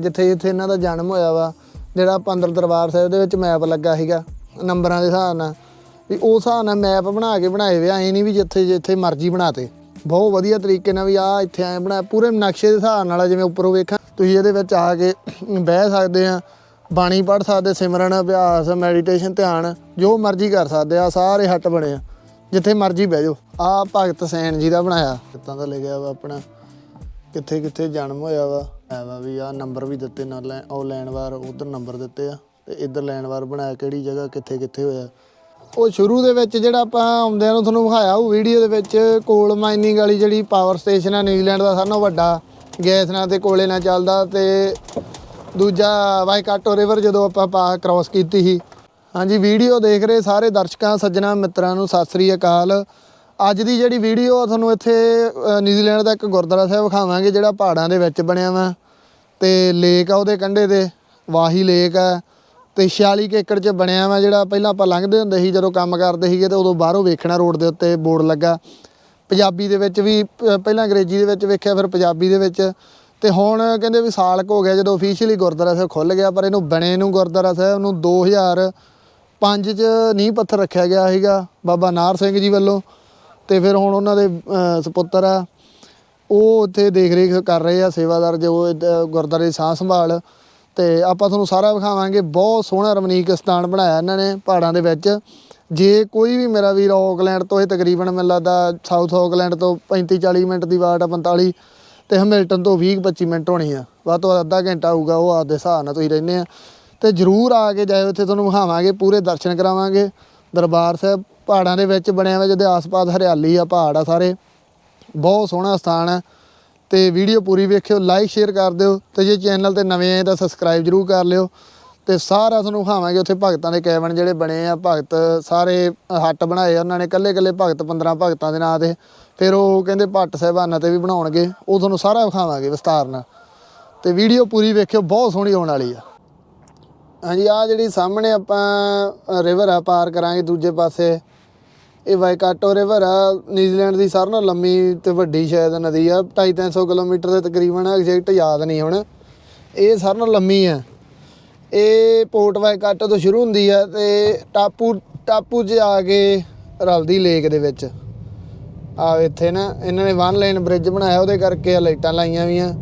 ਜਿੱਥੇ ਜਿੱਥੇ ਇਹਨਾਂ ਦਾ ਜਨਮ ਹੋਇਆ ਵਾ, ਜਿਹੜਾ ਪੰਦਰ ਦਰਬਾਰ ਸਾਹਿਬ ਦੇ ਵਿੱਚ ਮੈਪ ਲੱਗਾ ਸੀਗਾ, ਨੰਬਰਾਂ ਦੇ ਹਿਸਾਬ ਨਾਲ, ਵੀ ਉਸ ਹਿਸਾਬ ਨਾਲ ਮੈਪ ਬਣਾ ਕੇ ਬਣਾਏ ਵੇ ਐ ਨਹੀਂ ਵੀ ਜਿੱਥੇ ਜਿੱਥੇ ਮਰਜ਼ੀ ਬਣਾਤੇ ਬਹੁਤ ਵਧੀਆ ਤਰੀਕੇ ਨਾਲ ਵੀ ਆ ਇੱਥੇ ਐ ਬਣਾ ਪੂਰੇ ਨਕਸ਼ੇ ਦੇ ਹਿਸਾਬ ਨਾਲ ਜਿਵੇਂ ਉੱਪਰੋਂ ਵੇਖਾਂ, ਤੁਸੀਂ ਇਹਦੇ ਵਿੱਚ ਆ ਕੇ ਬਹਿ ਸਕਦੇ ਆ, ਬਾਣੀ ਪੜ੍ਹ ਸਕਦੇ, ਸਿਮਰਨ, ਅਭਿਆਸ ਮੈਡੀਟੇਸ਼ਨ ਧਿਆਨ, ਜੋ ਮਰਜ਼ੀ ਕਰ ਸਕਦੇ ਆ, ਸਾਰੇ ਹੱਟ ਬਣੇ ਆ, ਜਿੱਥੇ ਮਰਜ਼ੀ ਬਹਿ ਜਾਓ। ਆ ਭਗਤ ਸੈਨ ਜੀ ਦਾ ਬਣਾਇਆ ਕਿੱਦਾਂ ਦਾ ਲਿਖਿਆ ਵਾ ਆਪਣਾ, ਕਿੱਥੇ ਕਿੱਥੇ ਜਨਮ ਹੋਇਆ ਵਾ। ਐ ਵੀ ਆ ਨੰਬਰ ਵੀ ਦਿੱਤੇ ਨਾਲ ਉਹ ਲੈਣ ਵਾਰ ਉਧਰ ਨੰਬਰ ਦਿੱਤੇ ਆ, ਤੇ ਇੱਧਰ ਲੈਣ ਵਾਰ ਬਣਾਇਆ ਕਿਹੜੀ ਜਗ੍ਹਾ, ਕਿੱਥੇ ਕਿੱਥੇ ਹੋਇਆ? ਉਹ ਸ਼ੁਰੂ ਦੇ ਵਿੱਚ ਜਿਹੜਾ ਆਪਾਂ ਆਉਂਦਿਆਂ ਨੂੰ ਤੁਹਾਨੂੰ ਵਿਖਾਇਆ ਉਹ ਵੀਡੀਓ ਦੇ ਵਿੱਚ ਕੋਲ ਮਾਈਨਿੰਗ ਵਾਲੀ ਜਿਹੜੀ ਪਾਵਰ ਸਟੇਸ਼ਨ ਆ ਨਿਊਜ਼ੀਲੈਂਡ ਦਾ ਸਾਰਿਆਂ ਨਾਲੋਂ ਵੱਡਾ, ਗੈਸ ਨਾਲ ਤੇ ਕੋਲੇ ਨਾਲ ਚੱਲਦਾ ਤੇ ਦੂਜਾ ਵਾਈਕਾਟੋ ਰਿਵਰ ਜਦੋਂ ਆਪਾਂ ਪਾ ਕ੍ਰਾਸ ਕੀਤੀ ਸੀ। ਹਾਂਜੀ ਵੀਡੀਓ ਦੇਖ ਰਹੇ ਸਾਰੇ ਦਰਸ਼ਕਾਂ, ਸੱਜਣਾ ਮਿੱਤਰਾਂ ਨੂੰ ਸਤਿ ਸ੍ਰੀ ਅਕਾਲ। ਅੱਜ ਦੀ ਜਿਹੜੀ ਵੀਡੀਓ ਤੁਹਾਨੂੰ ਇੱਥੇ ਨਿਊਜ਼ੀਲੈਂਡ ਦਾ ਇੱਕ ਗੁਰਦੁਆਰਾ ਸਾਹਿਬ ਵਿਖਾਵਾਂਗੇ, ਜਿਹੜਾ ਪਹਾੜਾਂ ਦੇ ਵਿੱਚ ਬਣਿਆ ਵਾ। ਤੇ ਲੇਕ ਆ ਉਹਦੇ ਕੰਢੇ ਤੇ ਵਾਹੀ ਲੇਕ ਆ। ਤੇ 46 ਕੁ ਏਕੜ 'ਚ ਬਣਿਆ ਵਾ ਜਿਹੜਾ ਪਹਿਲਾਂ ਆਪਾਂ ਲੰਘਦੇ ਹੁੰਦੇ ਸੀ ਜਦੋਂ ਕੰਮ ਕਰਦੇ ਸੀਗੇ ਤੇ ਉਦੋਂ ਬਾਹਰੋਂ ਵੇਖਣਾ ਰੋਡ ਦੇ ਉੱਤੇ ਬੋਰਡ ਲੱਗਾ। ਪੰਜਾਬੀ ਦੇ ਵਿੱਚ ਵੀ ਪਹਿਲਾਂ ਅੰਗਰੇਜ਼ੀ ਦੇ ਵਿੱਚ ਵੇਖਿਆ ਫਿਰ ਪੰਜਾਬੀ ਦੇ ਵਿੱਚ। ਤੇ ਹੁਣ ਕਹਿੰਦੇ ਵੀ ਸਾਲ ਕੁ ਹੋ ਗਿਆ ਜਦੋਂ ਅਫੀਸ਼ੀਅਲੀ ਗੁਰਦੁਆਰਾ ਸਾਹਿਬ ਖੁੱਲ ਗਿਆ ਪਰ ਇਹਨੂੰ ਬਣੇ ਨੂੰ ਗੁਰਦੁਆਰਾ ਸਾਹਿਬ ਨੂੰ 2005 ਚ ਨੀਂਹ ਪੱਥਰ ਰੱਖਿਆ ਗਿਆ ਸੀਗਾ ਬਾਬਾ ਨਾਰ ਸਿੰਘ ਜੀ ਵੱਲੋਂ। ਤੇ ਫਿਰ ਹੁਣ ਉਹਨਾਂ ਦੇ ਅ, ਸਪੁੱਤਰ ਆ। ਉਹ ਉੱਥੇ ਦੇਖ ਰੇਖ ਕਰ ਰਹੇ ਆ, ਸੇਵਾਦਾਰ ਜੋ ਇੱਧ- ਗੁਰਦੁਆਰੇ ਦੀ ਸਾਂਭ ਸੰਭਾਲ। ਤੇ ਆਪਾਂ ਤੁਹਾਨੂੰ ਸਾਰਾ ਵਿਖਾਵਾਂਗੇ, ਬਹੁਤ ਸੋਹਣਾ ਰਮਨੀਕ ਸਥਾਨ ਬਣਾਇਆ ਇਹਨਾਂ ਨੇ ਪਹਾੜਾਂ ਦੇ ਵਿੱਚ। ਜੇ ਕੋਈ ਵੀ ਮੇਰਾ ਵੀਰ ਆਕਲੈਂਡ ਤੋਂ, ਇਹ ਤਕਰੀਬਨ ਮੈਨੂੰ ਲੱਗਦਾ ਸਾਊਥ ਆਕਲੈਂਡ ਤੋਂ 35 40 ਮਿੰਟ ਦੀ ਵਾਟ ਆ 45 ਤੇ ਹਮਿਲਟਨ ਤੋਂ 20 25 ਮਿੰਟ ਹੋਣੀ ਆ। ਵੱਧ ਤੋਂ ਵੱਧ ਅੱਧਾ ਘੰਟਾ ਆਊਗਾ, ਉਹ ਆਪਦੇ ਹਿਸਾਬ ਨਾਲ ਤੁਸੀਂ ਰਹਿੰਦੇ ਆ। ਤੇ ਜਰੂਰ ਆ ਕੇ ਜਾਇਓ, ਇੱਥੇ ਤੁਹਾਨੂੰ ਵਿਖਾਵਾਂਗੇ, ਪੂਰੇ ਦਰਸ਼ਨ ਕਰਾਵਾਂਗੇ। ਦਰਬਾਰ ਸਾਹਿਬ ਪਹਾੜਾਂ ਦੇ ਵਿੱਚ ਬਣਿਆ ਹੋਇਆ, ਜਿਹਦੇ ਆਸ-ਪਾਸ ਹਰਿਆਲੀ ਆ, ਪਹਾੜ ਆ ਸਾਰੇ। ਬਹੁਤ ਸੋਹਣਾ ਸਥਾਨ ਹੈ ਤੇ ਵੀਡੀਓ ਪੂਰੀ ਵੇਖਿਓ ਲਾਈਕ ਸ਼ੇਅਰ ਕਰ ਦਿਓ ਤੇ ਜੇ ਚੈਨਲ ਤੇ ਨਵੇਂ ਆਏ ਤਾਂ ਸਬਸਕ੍ਰਾਈਬ ਜਰੂਰ ਕਰ ਲਿਓ ਤੇ ਸਾਰਾ ਤੁਹਾਨੂੰ ਵਿਖਾਵਾਂਗੇ ਉੱਥੇ ਭਗਤਾਂ ਦੇ ਕੈਬਨ ਜਿਹੜੇ ਬਣੇ ਆ, ਭਗਤ ਸਾਰੇ ਹੱਟ ਬਣਾਏ ਉਹਨਾਂ ਨੇ ਕੱਲੇ ਕੱਲੇ ਭਗਤ 15 ਭਗਤਾਂ ਦੇ ਨਾਂ ਤੇ ਫਿਰ ਉਹ ਕਹਿੰਦੇ ਭੱਟ ਸਾਹਿਬਾਨਾਂ ਤੇ ਵੀ ਬਣਾਉਣਗੇ, ਉਹ ਤੁਹਾਨੂੰ ਸਾਰਾ ਵਿਖਾਵਾਂਗੇ ਵਿਸਤਾਰ ਨਾਲ ਤੇ ਵੀਡੀਓ ਪੂਰੀ ਵੇਖਿਓ, ਬਹੁਤ ਸੋਹਣੀ ਆਉਣ ਵਾਲੀ ਆ। ਹਾਂਜੀ ਆ ਜਿਹੜੀ ਸਾਹਮਣੇ ਆਪਾਂ ਰਿਵਰ ਆ, ਪਾਰ ਕਰਾਂਗੇ ਦੂਜੇ ਪਾਸੇ। ਇਹ ਵਾਈਕਾਟੋ ਰਿਵਰ ਆ ਨਿਊਜ਼ੀਲੈਂਡ ਦੀ ਸਾਰਿਆਂ ਨਾਲੋਂ ਲੰਮੀ ਤੇ ਵੱਡੀ ਸ਼ਾਇਦ ਨਦੀ ਆ 250 ਕਿਲੋਮੀਟਰ ਦੇ ਤਕਰੀਬਨ ਐਗਜ਼ੈਕਟ ਯਾਦ ਨਹੀਂ ਹੁਣ। ਇਹ ਸਾਰਿਆਂ ਨਾਲੋਂ ਲੰਮੀ ਆ। ਇਹ ਪੋਰਟ ਵਾਈਕਾਟੋ ਤੋਂ ਸ਼ੁਰੂ ਹੁੰਦੀ ਆ ਤੇ ਟਾਪੂ ਟਾਪੂ 'ਚ ਆ ਕੇ ਰਲਦੀ ਲੇਕ ਦੇ ਵਿੱਚ। ਆ ਇੱਥੇ ਨਾ, ਇਹਨਾਂ ਨੇ ਵਨ ਲਾਈਨ ਬ੍ਰਿਜ ਬਣਾਇਆ, ਉਹਦੇ ਕਰਕੇ ਆ ਲਾਈਟਾਂ ਲਾਈਆਂ ਵੀਆਂ।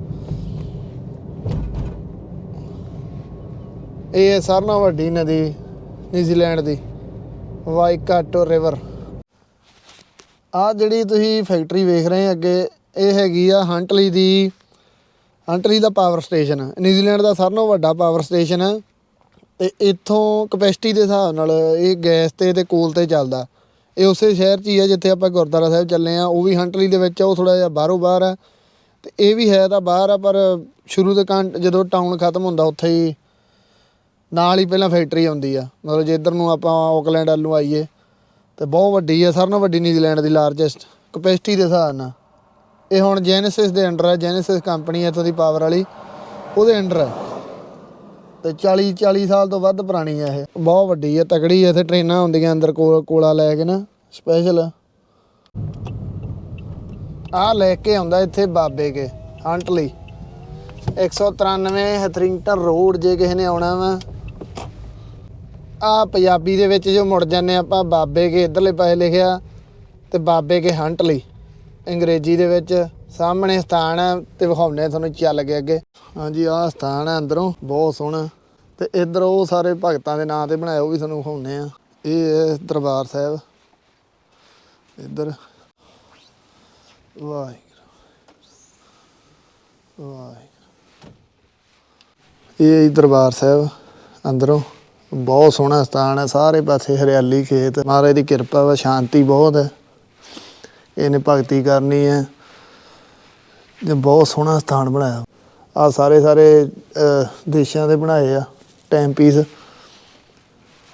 ਇਹ ਸਾਰਿਆਂ ਨਾਲੋਂ ਵੱਡੀ ਨਦੀ ਨਿਊਜ਼ੀਲੈਂਡ ਦੀ ਵਾਈਕਾਟੋ ਰਿਵਰ। ਆ ਜਿਹੜੀ ਤੁਸੀਂ ਫੈਕਟਰੀ ਵੇਖ ਰਹੇ ਅੱਗੇ, ਇਹ ਹੈਗੀ ਆ ਹੰਟਲੀ ਦੀ, ਹੰਟਲੀ ਦਾ ਪਾਵਰ ਸਟੇਸ਼ਨ ਨਿਊਜ਼ੀਲੈਂਡ ਦਾ ਸਾਰਿਆਂ ਨਾਲੋਂ ਵੱਡਾ ਪਾਵਰ ਸਟੇਸ਼ਨ ਹੈ ਤੇ ਇੱਥੋਂ ਕਪੈਸਿਟੀ ਦੇ ਹਿਸਾਬ ਨਾਲ ਇਹ ਗੈਸ ਤੇ ਤੇ ਕੋਲ ਤੇ ਚੱਲਦਾ। ਇਹ ਉਸੇ ਸ਼ਹਿਰ 'ਚ ਹੀ ਆ ਜਿੱਥੇ ਆਪਾਂ ਗੁਰਦੁਆਰਾ ਸਾਹਿਬ ਚੱਲੇ ਆ। ਉਹ ਵੀ ਹੰਟਲੀ ਦੇ ਵਿੱਚ ਆ, ਉਹ ਥੋੜਾ ਜਿਹਾ ਬਾਹਰੋਂ ਬਾਹਰ ਆ। ਤੇ ਇਹ ਵੀ ਹੈ ਤਾਂ ਬਾਹਰ ਆ, ਪਰ ਸ਼ੁਰੂ ਤੋਂ ਕਾਂ ਜਦੋਂ ਟਾਊਨ ਖਤਮ ਹੁੰਦਾ, ਉੱਥੇ ਹੀ ਨਾਲ ਹੀ ਪਹਿਲਾਂ ਫੈਕਟਰੀ ਆਉਂਦੀ ਆ। ਮਤਲਬ ਜੇ ਇੱਧਰ ਨੂੰ ਆਪਾਂ ਆਕਲੈਂਡ ਵੱਲ ਆਈਏ ਤੇ ਬਹੁਤ ਵੱਡੀ ਆ ਸਾਰਿਆਂ ਨਾਲੋਂ ਵੱਡੀ ਨਿਊਜ਼ੀਲੈਂਡ ਦੀ ਲਾਰਜੈਸਟ ਕਪੈਸਿਟੀ ਦੇ ਹਿਸਾਬ ਨਾਲ। ਇਹ ਹੁਣ ਜੈਨੇਸਿਸ ਦੇ ਅੰਡਰ ਹੈ ਜੈਨੇਸਿਸ ਕੰਪਨੀ ਹੈ ਇੱਥੋਂ ਦੀ ਪਾਵਰ ਵਾਲੀ, ਉਹਦੇ ਅੰਡਰ ਹੈ ਤੇ 40 40 ਸਾਲ ਤੋਂ ਵੱਧ ਪੁਰਾਣੀ ਹੈ ਇਹ। ਬਹੁਤ ਵੱਡੀ ਹੈ ਤਕੜੀ ਹੈ ਇੱਥੇ ਟ੍ਰੇਨਾਂ ਹੁੰਦੀਆਂ ਅੰਦਰ ਕੋਲ, ਕੋਲਾ ਲੈ ਕੇ ਨਾ ਸਪੈਸ਼ਲ ਆ ਲੈ ਕੇ ਆਉਂਦਾ ਇੱਥੇ ਬਾਬੇ ਕੇ ਹੰਟਲੀ 193 ਹੈਥਰਿੰਗਟਨ ਰੋਡ ਜੇ ਕਿਸੇ ਨੇ ਆਉਣਾ ਵਾ। ਆ ਪੰਜਾਬੀ ਦੇ ਵਿੱਚ ਜੋ ਮੁੜ ਜਾਂਦੇ ਆਪਾਂ, ਬਾਬੇ ਕੇ ਇਧਰਲੇ ਪਾਸੇ ਲਿਖਿਆ ਤੇ ਬਾਬੇ ਕੇ ਹੰਟ ਲਈ। ਅੰਗਰੇਜ਼ੀ ਦੇ ਵਿੱਚ ਸਾਹਮਣੇ ਸਥਾਨ ਹੈ ਤੇ ਵਿਖਾਉਣੇ ਤੁਹਾਨੂੰ ਚੱਲ ਕੇ ਅੱਗੇ। ਹਾਂਜੀ, ਆਹ ਸਥਾਨ ਹੈ ਅੰਦਰੋਂ, ਬਹੁਤ ਸੋਹਣਾ। ਤੇ ਇੱਧਰ ਉਹ ਸਾਰੇ ਭਗਤਾਂ ਦੇ ਨਾਂ ਤੇ ਬਣਾਏ, ਉਹ ਵੀ ਤੁਹਾਨੂੰ ਵਿਖਾਉਣੇ ਆ। ਇਹ ਦਰਬਾਰ ਸਾਹਿਬ। ਇੱਧਰ। ਵਾਹਿਗੁਰੂ। ਵਾਹਿਗੁਰੂ। ਇਹ ਦਰਬਾਰ ਸਾਹਿਬ, ਅੰਦਰੋਂ। ਬਹੁਤ ਸੋਹਣਾ ਸਥਾਨ ਹੈ, ਸਾਰੇ ਪਾਸੇ ਹਰਿਆਲੀ ਖੇਤ ਮਹਾਰਾਜ ਦੀ ਕਿਰਪਾ ਵਾ, ਸ਼ਾਂਤੀ ਬਹੁਤ ਹੈ। ਇਹਨੇ ਭਗਤੀ ਕਰਨੀ ਹੈ। ਤੇ ਬਹੁਤ ਸੋਹਣਾ ਸਥਾਨ ਬਣਾਇਆ। ਆ ਸਾਰੇ ਸਾਰੇ ਦੇਸ਼ਾਂ ਦੇ ਬਣਾਏ ਆ। ਟਾਈਮ ਪੀਸ